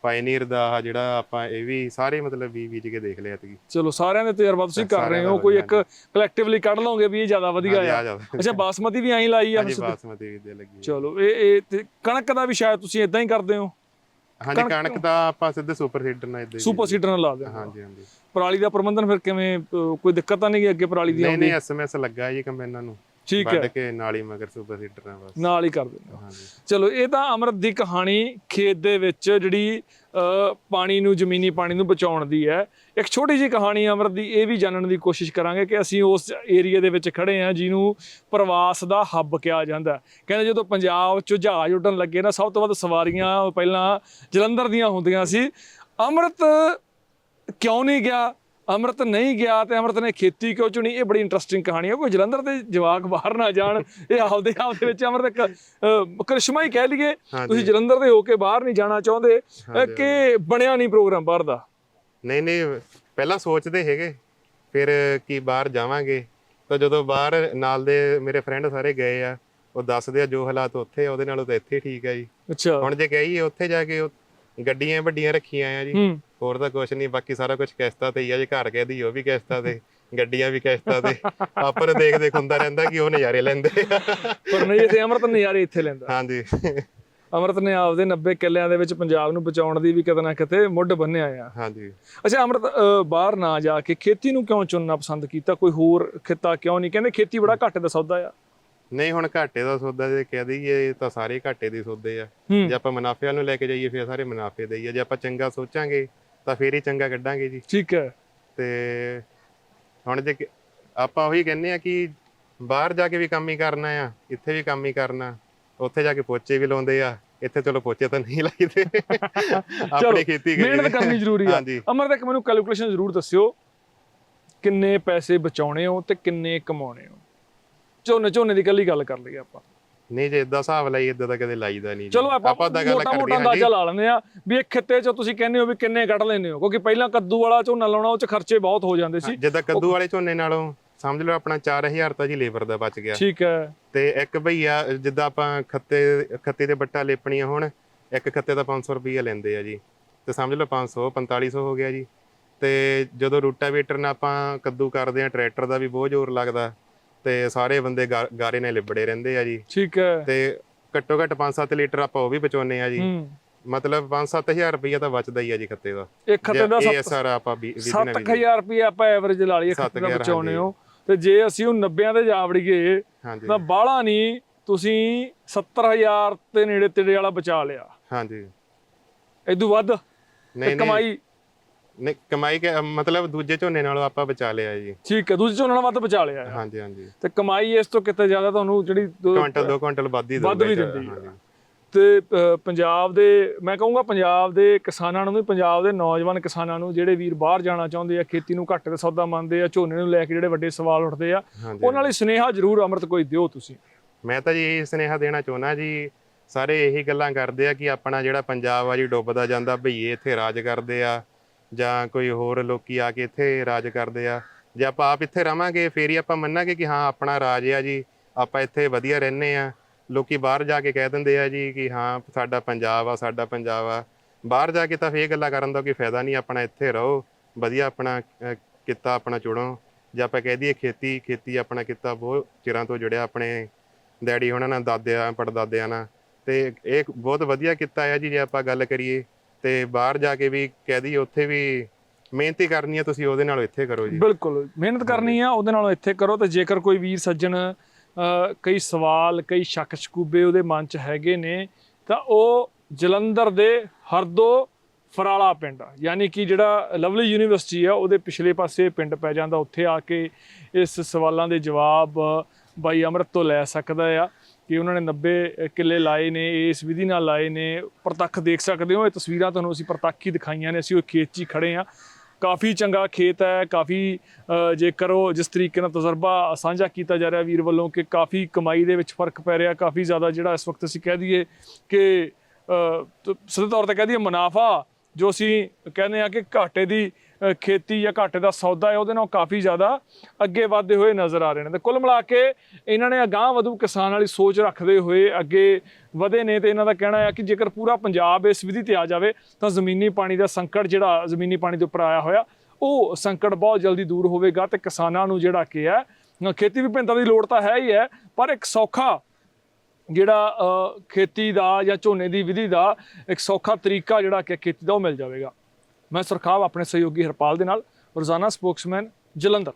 ਪਾਇਨੀਅਰ ਦਾ ਆਹ ਜਿਹੜਾ ਆਪਾਂ ਇਹ ਵੀ ਸਾਰੇ ਮਤਲਬ ਵੀ ਬੀਜ ਕੇ ਦੇਖ ਲਿਆ ਐਤਕੀ। ਚਲੋ ਸਾਰਿਆਂ ਦੇ ਤਜਰਬਾ ਤੁਸੀਂ ਕਰ ਰਹੇ ਹੋ ਕੋਈ ਇੱਕ ਕਲੈਕਟਿਵਲੀ ਕੱਢ ਲਓਗੇ ਵੀ ਇਹ ਜ਼ਿਆਦਾ ਵਧੀਆ ਆ। ਅੱਛਾ ਬਾਸਮਤੀ ਵੀ ਐਂ ਲਾਈ ਆ ਹਾਂਜੀ? ਬਾਸਮਤੀ ਵੀ ਦੇ ਲੱਗੀ। ਚਲੋ ਇਹ ਇਹ ਤੇ ਕਣਕ ਦਾ ਵੀ ਸ਼ਾਇਦ ਤੁਸੀਂ ਇਦਾਂ ਹੀ ਕਰਦੇ ਹੋ? ਹਾਂਜੀ ਕਣਕ- ਦਾ ਆਪਾਂ ਸਿੱਧੇ ਸੁਪਰ ਸੀਡਰ ਨਾਲ ਇਦਾਂ ਸੁਪਰ ਸੀਡਰ ਨਾਲ ਲਾ ਦਿੰਦੇ ਹੋ। ਹਾਂਜੀ ਹਾਂਜੀ। ਪਰਾਲੀ ਦਾ ਪ੍ਰਬੰਧਨ ਫਿਰ ਕਿਵੇਂ ਕੋਈ ਦਿੱਕਤ ਤਾਂ ਨਹੀਂ ਅੱਗੇ ਪਰਾਲੀ ਦੀ ਨਹੀਂ ਨਹੀਂ ਐਸਐਮਐਸ ਲੱਗਾ ਜੀ ਕੰਬਾਈਨਾਂ ਨੂੰ ਠੀਕ ਵੱਢ ਹੈ। ਕੇ ਨਾਲ ਹੀ ਮਗਰ ਸੁਪਰ ਸੀਡਰ ਨਾਲ ਬਸ। ਨਾਲ ਹੀ ਕਰ ਦਿੰਦੇ ਹੋ। ਹਾਂਜੀ। ਚਲੋ ਇਹ ਤਾਂ ਅਮਰਤ ਦੀ ਕਹਾਣੀ ਖੇਤ ਦੇ ਵਿੱਚ ਜਿਹੜੀ ਪਾਣੀ ਨੂੰ ਜ਼ਮੀਨੀ ਪਾਣੀ ਨੂੰ ਬਚਾਉਣ ਦੀ ਹੈ। ਇੱਕ ਛੋਟੀ ਜਿਹੀ ਕਹਾਣੀ ਅਮਰਤ ਦੀ ਇਹ ਵੀ ਜਾਣਨ ਦੀ ਕੋਸ਼ਿਸ਼ ਕਰਾਂਗੇ ਕਿ ਅਸੀਂ ਉਸ ਏਰੀਆ ਦੇ ਵਿੱਚ ਖੜੇ ਹਾਂ ਜਿਹਨੂੰ ਪ੍ਰਵਾਸ ਦਾ ਹੱਬ ਕਿਹਾ ਜਾਂਦਾ ਹੈ। ਕਹਿੰਦੇ ਜਦੋਂ ਪੰਜਾਬ 'ਚ ਜਹਾਜ਼ ਉੱਡਣ ਲੱਗੇ ਨਾ ਸਭ ਤੋਂ ਵੱਧ ਸਵਾਰੀਆਂ ਪਹਿਲਾਂ ਜਲੰਧਰ ਦੀਆਂ ਹੁੰਦੀਆਂ ਸੀ। ਅਮਰਤ ਕਿਉਂ ਨਹੀਂ ਗਿਆ? ਅਮਰਤ ਨਹੀਂ ਗਿਆ ਤੇ ਅਮਰਤ ਨੇ ਖੇਤੀ ਕਿਉਂ ਚੁਣੀ? ਇਹ ਬੜੀ ਇੰਟਰਸਟਿੰਗ ਕਹਾਣੀ ਹੈ ਕੋਈ ਜਲੰਧਰ ਦੇ ਜਵਾਕ ਬਾਹਰ ਨਾ ਜਾਣ। ਇਹ ਆਪਦੇ ਆਪ ਦੇ ਵਿੱਚ ਅਮਰਤ ਇੱਕ ਕਰਿਸ਼ਮਾ ਹੀ ਕਹਿ ਲਈਏ। ਤੁਸੀਂ ਜਲੰਧਰ ਦੇ ਹੋ ਕੇ ਬਾਹਰ ਨਹੀਂ ਜਾਣਾ ਚਾਹੁੰਦੇ। ਕਿ ਬਣਿਆ ਨਹੀਂ ਪ੍ਰੋਗਰਾਮ ਬਾਹਰ ਦਾ? ਨਹੀਂ ਨਹੀਂ। ਪਹਿਲਾਂ ਸੋਚਦੇ ਹੈਗੇ। ਫਿਰ ਕੀ ਬਾਹਰ ਜਾਵਾਂਗੇ। ਤਾਂ ਜਦੋਂ ਬਾਹਰ ਨਾਲ ਦੇ ਮੇਰੇ ਫਰੈਂਡ ਸਾਰੇ ਗਏ ਆ ਉਹ ਦੱਸਦੇ ਆ ਜੋ ਹਾਲਾਤ ਉੱਥੇ ਆ ਉਹਦੇ ਨਾਲੋਂ ਤਾਂ ਇੱਥੇ ਠੀਕ ਆ ਜੀ। ਅੱਛਾ। ਹੁਣ ਜੇ ਕਹੀਏ ਉੱਥੇ ਜਾ ਕੇ ਗੱਡੀਆਂ ਵੱਡੀਆਂ ਰੱਖੀਆਂ ਆ ਜੀ। ਹੂੰ। ਹੋਰ ਤਾਂ ਕੁਝ ਨਹੀਂ ਬਾਕੀ ਸਾਰਾ ਕੁਝ ਕਿਸ਼ਤਾਂ ਤੇ ਹੀ ਆ ਜੇ। ਘਰ ਕਹਿ ਦੀ ਉਹ ਵੀ ਕਿਸ਼ਤਾਂ ਤੇ ਗੱਡੀਆਂ ਵੀ ਕਿਸ਼ਤਾਂ ਤੇ। ਆਪਾਂ ਨੂੰ ਦੇਖ ਦੇਖ ਹੁੰਦਾ ਰਹਿੰਦਾ ਕਿ ਉਹ ਨਜ਼ਾਰੇ ਲੈਂਦੇ ਆ। ਪਰ ਨਹੀਂ ਤੇ ਅਮਰਤ ਨਜ਼ਾਰੇ ਇੱਥੇ ਲੈਂਦਾ। ਹਾਂਜੀ। ਅਮਰਤ ਨੇ ਆਪਦੇ 90 ਕਿੱਲਿਆਂ ਦੇ ਵਿੱਚ ਪੰਜਾਬ ਨੂੰ ਬਚਾਉਣ ਦੀ ਵੀ ਕਿਤੇ ਨਾ ਕਿਤੇ ਮੁੱਢ ਬੰਨਿਆ ਆ। ਹਾਂਜੀ। ਅੱਛਾ ਅਮਰਤ ਬਾਹਰ ਨਾ ਜਾ ਕੇ ਖੇਤੀ ਨੂੰ ਕਿਉਂ ਚੁਣਨਾ ਪਸੰਦ ਕੀਤਾ? ਕੋਈ ਹੋਰ ਖਿੱਤਾ ਕਿਉਂ ਨਹੀਂ? ਕਹਿੰਦੇ ਖੇਤੀ ਬੜਾ ਘੱਟ ਦਾ ਸੌਦਾ ਆ। ਨਹੀਂ ਹੁਣ ਘਾਟੇ ਦਾ ਸੌਦਾ ਜੇ ਕਹਿ ਦਈਏ ਤਾਂ ਸਾਰੇ ਘਾਟੇ ਦੇ ਸੌਦੇ ਆ। ਜੇ ਆਪਾਂ ਮੁਨਾਫਿਆਂ ਨੂੰ ਲੈ ਕੇ ਜਾਈਏ ਫਿਰ ਸਾਰੇ ਮੁਨਾਫੇ ਦੇ ਹੀ ਆ। ਜੇ ਆਪਾਂ ਚੰਗਾ ਸੋਚਾਂਗੇ ਤਾਂ ਫੇਰ ਹੀ ਚੰਗਾ ਕੱਢਾਂਗੇ ਜੀ। ਠੀਕ ਹੈ। ਤੇ ਹੁਣ ਜੇ ਕਿ- ਆਪਾਂ ਉਹੀ ਕਹਿੰਦੇ ਆ ਕਿ ਬਾਹਰ ਜਾ ਕੇ ਵੀ ਕੰਮ ਹੀ ਕਰਨਾ ਆ ਇੱਥੇ ਵੀ ਕੰਮ ਹੀ ਕਰਨਾ ਉੱਥੇ ਜਾ ਕੇ ਪੋਚੇ ਵੀ ਲਾਉਂਦੇ ਆ। ਇੱਥੇ ਚਲੋ ਪੋਚੇ ਤਾਂ ਨਹੀਂ ਲਾਈਦੇ। ਆਪਣੀ ਖੇਤੀ ਕਰੀਏ। ਮਿਹਨਤ ਕਰਨੀ ਜ਼ਰੂਰੀ ਆ। ਹਾਂਜੀ। ਅਮਰਤ ਇੱਕ ਮੈਨੂੰ ਕੈਲਕੂਲੇਸ਼ਨ ਜ਼ਰੂਰ ਦੱਸਿਓ ਕਿੰਨੇ ਪੈਸੇ ਬਚਾਉਣੇ ਹੋ ਤੇ ਕਿੰਨੇ ਕਮਾਉਣੇ ਹੋ? ਝੋਨੇ ਝੋਨੇ ਦੀ ਕੱਲੀ ਗੱਲ ਕਰ ਲਈਏ ਆਪਾਂ। ਨਹੀਂ ਜੇ ਇਦਾਂ ਹਿਸਾਬ ਲਾਈ ਇਦਾਂ ਤਾਂ ਕਦੇ ਲਾਈਦਾ ਨਹੀਂ। ਚਲੋ ਆਪਾਂ ਤਾਂ ਗੱਲ ਕਰਦੇ ਹਾਂ ਅੰਦਾਜ਼ਾ ਲਾ ਲੈਂਦੇ ਆ ਵੀ ਇੱਕ ਖਿੱਤੇ 'ਚ ਤੁਸੀਂ ਕਹਿੰਦੇ ਹੋ ਵੀ ਕਿੰਨੇ ਕੱਢ ਲੈਂਦੇ ਹੋ ਕਿਉਂਕਿ ਪਹਿਲਾਂ ਕੱਦੂ ਵਾਲਾ ਝੋਨਾ ਲਾਉਣਾ ਉਹ 'ਚ ਖਰਚੇ ਬਹੁਤ ਹੋ ਜਾਂਦੇ ਸੀ। ਜਿੱਦਾਂ ਕੱਦੂ ਵਾਲੇ ਝੋਨੇ ਨਾਲੋਂ ਸਮਝ ਲਓ ਆਪਣਾ 4000 ਤਾਂ ਜੀ ਲੇਬਰ ਦਾ ਬਚ ਗਿਆ। ਠੀਕ ਹੈ। ਤੇ ਇੱਕ ਭਈਆ ਜਿੱਦਾਂ ਆਪਾਂ ਖੱਤੇ ਖੱਤੇ ਦੇ ਬੱਟਾ ਲੇਪਣੀਆਂ ਹੁਣ ਇੱਕ ਖੱਤੇ ਦਾ 500 ਰੁਪਈਆ ਲੈਂਦੇ ਆ ਜੀ। ਤੇ ਸਮਝ ਲਓ 500 4500 ਹੋ ਗਿਆ ਜੀ। ਤੇ ਜਦੋਂ ਰੂਟਾਵੇਟਰ ਨਾਲ ਆਪਾਂ ਕੱਦੂ ਕਰਦੇ ਆ ਟਰੈਕਟਰ ਦਾ ਵੀ ਬਹੁਤ ਜ਼ੋਰ ਲੱਗਦਾ। ਤੇ ਸਾਰੇ ਬੰਦੇ ਗਾ- ਗਾਰੇ ਨਾਲ ਲਿਬੜੇ ਰਹਿੰਦੇ ਆ ਜੀ। ਠੀਕ ਹੈ। ਤੇ ਘੱਟੋ ਘੱਟ 5-7 ਲੀਟਰ ਆਪਾਂ ਉਹ ਵੀ ਬਚਾਉਨੇ ਆ ਜੀ। ਹੂੰ। ਮਤਲਬ 5-7000 ਰੁਪਈਆ ਤਾਂ ਬਚਦਾ ਹੀ ਆ ਜੀ ਖੱਤੇ ਦਾ। ਇੱਕ ਖੱਤੇ ਦਾ ਇਹ ਸਾਰਾ ਆਪਾਂ ਵੀ- ਵਿਧੀ ਨਾਲ ਵੀ- 7000 ਰੁਪਏ ਆਪਾਂ ਐਵਰੇਜ ਲਾ ਲਈਏ ਖੱਤੇ ਦਾ 7000 ਬਚਾਉਣੇ ਹੋ। ਤੇ ਜੇ ਅਸੀਂ ਉਹ 90 ਦੇ ਜਾ ਵੜੀਏ ਹਾਂਜੀ। ਤਾਂ ਬਾਹਲਾ ਨਹੀਂ ਤੁਸੀਂ 70000 ਦੇ ਨੇੜੇ ਤੇੜੇ ਵਾਲਾ ਬਚਾ ਲਿਆ। ਹਾਂਜੀ। ਇਦੋਂ ਵੱਧ ਤੇ ਨਹੀਂ ਨਹੀਂ। ਕਮਾਈ ਨਹੀਂ ਕਮਾਈ ਕੇ ਮਤਲਬ ਦੂਜੇ ਝੋਨੇ ਨਾਲੋਂ ਆਪਾਂ ਬਚਾ ਲਿਆ ਜੀ ਠੀਕ ਹੈ ਦੂਜੇ ਝੋਨੇ ਨਾਲ ਵੱਧ ਬਚਾ ਲਿਆ ਹੈ। ਹਾਂਜੀ ਹਾਂਜੀ ਤੇ ਕਮਾਈ ਇਸ ਤੋਂ ਕਿਤੇ ਜ਼ਿਆਦਾ ਤੁਹਾਨੂੰ ਜਿਹੜੀ ਦੋ- ਕੁਇੰਟਲ ਦੋ ਕੁਇੰਟਲ ਵੱਧ ਹੀ ਵੱਧ ਵੀ ਜੀ। ਦਿੰਦੀ ਹੈ। ਹਾਂਜੀ। ਤੇ ਅ, ਪੰਜਾਬ ਦੇ ਮੈਂ ਕਹੂੰਗਾ ਪੰਜਾਬ ਦੇ ਕਿਸਾਨਾਂ ਨੂੰ ਵੀ ਪੰਜਾਬ ਦੇ ਨੌਜਵਾਨ ਕਿਸਾਨਾਂ ਨੂੰ ਜਿਹੜੇ ਵੀਰ ਬਾਹਰ ਜਾਣਾ ਚਾਹੁੰਦੇ ਆ ਖੇਤੀ ਨੂੰ ਘੱਟ ਦੇ ਸੌਦਾ ਮੰਨਦੇ ਆ ਝੋਨੇ ਨੂੰ ਲੈ ਕੇ ਜਿਹੜੇ ਵੱਡੇ ਸਵਾਲ ਉੱਠਦੇ ਆ ਹਾਂਜੀ ਉਹਨਾਂ ਲਈ ਸੁਨੇਹਾ ਜ਼ਰੂਰ ਅੰਮ੍ਰਿਤ ਕੋਈ ਦਿਓ ਤੁਸੀਂ ਮੈਂ ਤਾਂ ਜੀ ਇਹ ਸੁਨੇਹਾ ਦੇਣਾ ਚਾਹੁੰਦਾ ਜੀ ਸਾਰੇ ਇਹੀ ਗੱਲਾਂ ਕਰਦੇ ਆ ਕਿ ਆਪਣਾ ਜਿਹੜਾ ਪੰਜਾਬ ਆ ਜੀ ਡੁੱਬਦਾ ਜਾਂਦਾ ਭਈਏ ਇੱਥੇ ਰਾਜ ਕਰਦੇ ਆ ਜਾਂ ਕੋਈ ਹੋਰ ਲੋਕੀ ਆ ਕੇ ਇੱਥੇ ਰਾਜ ਕਰਦੇ ਆ। ਜੇ ਆਪਾਂ ਆਪ ਇੱਥੇ ਰਵਾਂਗੇ, ਫੇਰ ਹੀ ਆਪਾਂ ਮੰਨਾਂਗੇ ਕਿ ਹਾਂ, ਆਪਣਾ ਰਾਜ ਆ ਜੀ, ਆਪਾਂ ਇੱਥੇ ਵਧੀਆ ਰਹਿੰਦੇ ਆ। ਲੋਕੀ ਬਾਹਰ ਜਾ ਕੇ ਕਹਿ ਦਿੰਦੇ ਆ ਜੀ ਕਿ ਹਾਂ, ਸਾਡਾ ਪੰਜਾਬ ਆ, ਸਾਡਾ ਪੰਜਾਬ ਆ। ਬਾਹਰ ਜਾ ਕੇ ਤਾਂ ਫੇਰ ਇਹ ਗੱਲਾਂ ਕਰਨ ਦਾ ਕੋਈ ਫਾਇਦਾ ਨਹੀਂ, ਆਪਣਾ ਇੱਥੇ ਰਹੋ, ਵਧੀਆ ਆਪਣਾ ਕਿੱਤਾ ਆਪਣਾ ਚੁਣੋ। ਜੇ ਆਪਾਂ ਕਹਿ ਦਈਏ ਖੇਤੀ ਖੇਤੀ ਆਪਣਾ ਕਿੱਤਾ ਬਹੁਤ ਚਿਰਾਂ ਤੋਂ ਜੁੜਿਆ ਆਪਣੇ ਡੈਡੀ ਉਹਨਾਂ ਨਾਲ, ਦਾਦਿਆਂ, ਪੜਦਾਦਿਆਂ ਨਾਲ। ਤੇ ਇਹ ਬਹੁਤ ਵਧੀਆ ਕਿੱਤਾ ਆ ਜੀ, ਜੇ ਆਪਾਂ ਗੱਲ ਕਰੀਏ ਤੇ ਬਾਹਰ ਜਾ ਕੇ ਵੀ ਕਹਿ ਦਈਏ, ਉੱਥੇ ਵੀ ਮਿਹਨਤੀ ਕਰਨੀ ਆ, ਤੁਸੀਂ ਉਹਦੇ ਨਾਲੋਂ ਇੱਥੇ ਕਰੋ ਜੀ। ਬਿਲਕੁਲ, ਮਿਹਨਤ ਕਰਨੀ ਆ, ਉਹਦੇ ਨਾਲੋਂ ਇੱਥੇ ਕਰੋ, ਤੇ ਜੇਕਰ ਕੋਈ ਵੀਰ ਸੱਜਣ ਕਈ ਸਵਾਲ, ਕਈ ਸ਼ੱਕ ਸ਼ਕੂਬੇ ਉਹਦੇ ਮਨ 'ਚ ਹੈਗੇ ਨੇ, ਤਾਂ ਉਹ ਜਲੰਧਰ ਦੇ ਹਰਦੋ ਫਰਾਲਾ ਪਿੰਡ ਯਾਨੀ ਕਿ ਜਿਹੜਾ ਲਵਲੀ ਯੂਨੀਵਰਸਿਟੀ ਆ, ਉਹਦੇ ਪਿਛਲੇ ਪਾਸੇ ਪਿੰਡ ਪੈ ਜਾਂਦਾ, ਉੱਥੇ ਆ ਕੇ ਇਸ ਸਵਾਲਾਂ ਦੇ ਜਵਾਬ ਬਾਈ ਅਮਰਤ ਤੋਂ ਲੈ ਸਕਦਾ ਆ। ਕਿ ਉਹਨਾਂ ਨੇ 90 ਕਿੱਲੇ ਲਾਏ ਨੇ ਇਸ ਵਿਧੀ ਨਾਲ ਲਾਏ ਨੇ ਪ੍ਰਤੱਖ ਦੇਖ ਸਕਦੇ ਹੋ ਇਹ ਤਸਵੀਰਾਂ ਤੁਹਾਨੂੰ ਅਸੀਂ ਪ੍ਰਤੱਖ ਹੀ ਦਿਖਾਈਆਂ ਨੇ ਅਸੀਂ ਉਹ ਖੇਤ 'ਚ ਹੀ ਖੜੇ ਆ ਕਾਫੀ ਚੰਗਾ ਖੇਤ ਹੈ ਕਾਫੀ ਅ, ਜੇਕਰ ਉਹ ਜਿਸ ਤਰੀਕੇ ਨਾਲ ਤਜਰਬਾ ਸਾਂਝਾ ਕੀਤਾ ਜਾ ਰਿਹਾ ਵੀਰ ਵੱਲੋਂ ਕਿ ਕਾਫੀ ਕਮਾਈ ਦੇ ਵਿੱਚ ਫ਼ਰਕ ਪੈ ਰਿਹਾ ਕਾਫੀ ਜ਼ਿਆਦਾ ਜਿਹੜਾ ਇਸ ਵਕਤ ਅਸੀਂ ਕਹਿ ਦਈਏ ਕਿ ਸਿੱਧੇ ਤੌਰ ਤੇ ਕਹਿ ਦਈਏ ਮੁਨਾਫਾ ਜੋ ਅਸੀਂ ਕਹਿੰਦੇ ਆ ਕਿ ਘਾਟੇ ਦੀ ਖੇਤੀ ਜਾਂ ਘਾਟੇ ਦਾ ਸੌਦਾ ਹੈ, ਉਹਦੇ ਨਾਲ ਕਾਫੀ ਜ਼ਿਆਦਾ ਅੱਗੇ ਵਧਦੇ ਹੋਏ ਨਜ਼ਰ ਆ ਰਹੇ ਨੇ। ਤੇ ਕੁੱਲ ਮਿਲਾ ਕੇ ਇਹਨਾਂ ਨੇ ਅਗਾਂਹ ਵਧੂ ਕਿਸਾਨ ਵਾਲੀ ਸੋਚ ਰੱਖਦੇ ਹੋਏ ਅੱਗੇ ਵਧੇ ਨੇ ਤੇ ਇਹਨਾਂ ਦਾ ਕਹਿਣਾ ਹੈ ਕਿ ਜੇਕਰ ਪੂਰਾ ਪੰਜਾਬ ਇਸ ਵਿਧੀ ਤੇ ਆ ਜਾਵੇ, ਤਾਂ ਜ਼ਮੀਨੀ ਪਾਣੀ ਦਾ ਸੰਕਟ ਜਿਹੜਾ ਜ਼ਮੀਨੀ ਪਾਣੀ ਦੇ ਉੱਪਰ ਆਇਆ ਹੋਇਆ, ਉਹ ਸੰਕਟ ਬਹੁਤ ਜਲਦੀ ਦੂਰ ਹੋਵੇਗਾ ਤੇ ਕਿਸਾਨਾਂ ਨੂੰ ਜਿਹੜਾ ਕਿ ਹੈ ਖੇਤੀ ਵਿਭਿੰਨਤਾ ਦੀ ਲੋੜ ਤਾਂ ਹੈ ਹੀ ਹੈ, ਪਰ ਇੱਕ ਸੌਖਾ ਜਿਹੜਾ ਖੇਤੀ ਦਾ ਜਾਂ ਝੋਨੇ ਦੀ ਵਿਧੀ ਦਾ ਇੱਕ ਸੌਖਾ ਤਰੀਕਾ ਜਿਹੜਾ ਕਿ ਖੇਤੀ ਦਾ ਉਹ ਮਿਲ ਜਾਵੇਗਾ। ਮੈਂ ਸਰਖਾਵ ਆਪਣੇ ਸਹਿਯੋਗੀ ਹਰਪਾਲ ਦੇ ਨਾਲ ਰੋਜ਼ਾਨਾ ਸਪੋਕਸਮੈਨ ਜਲੰਧਰ।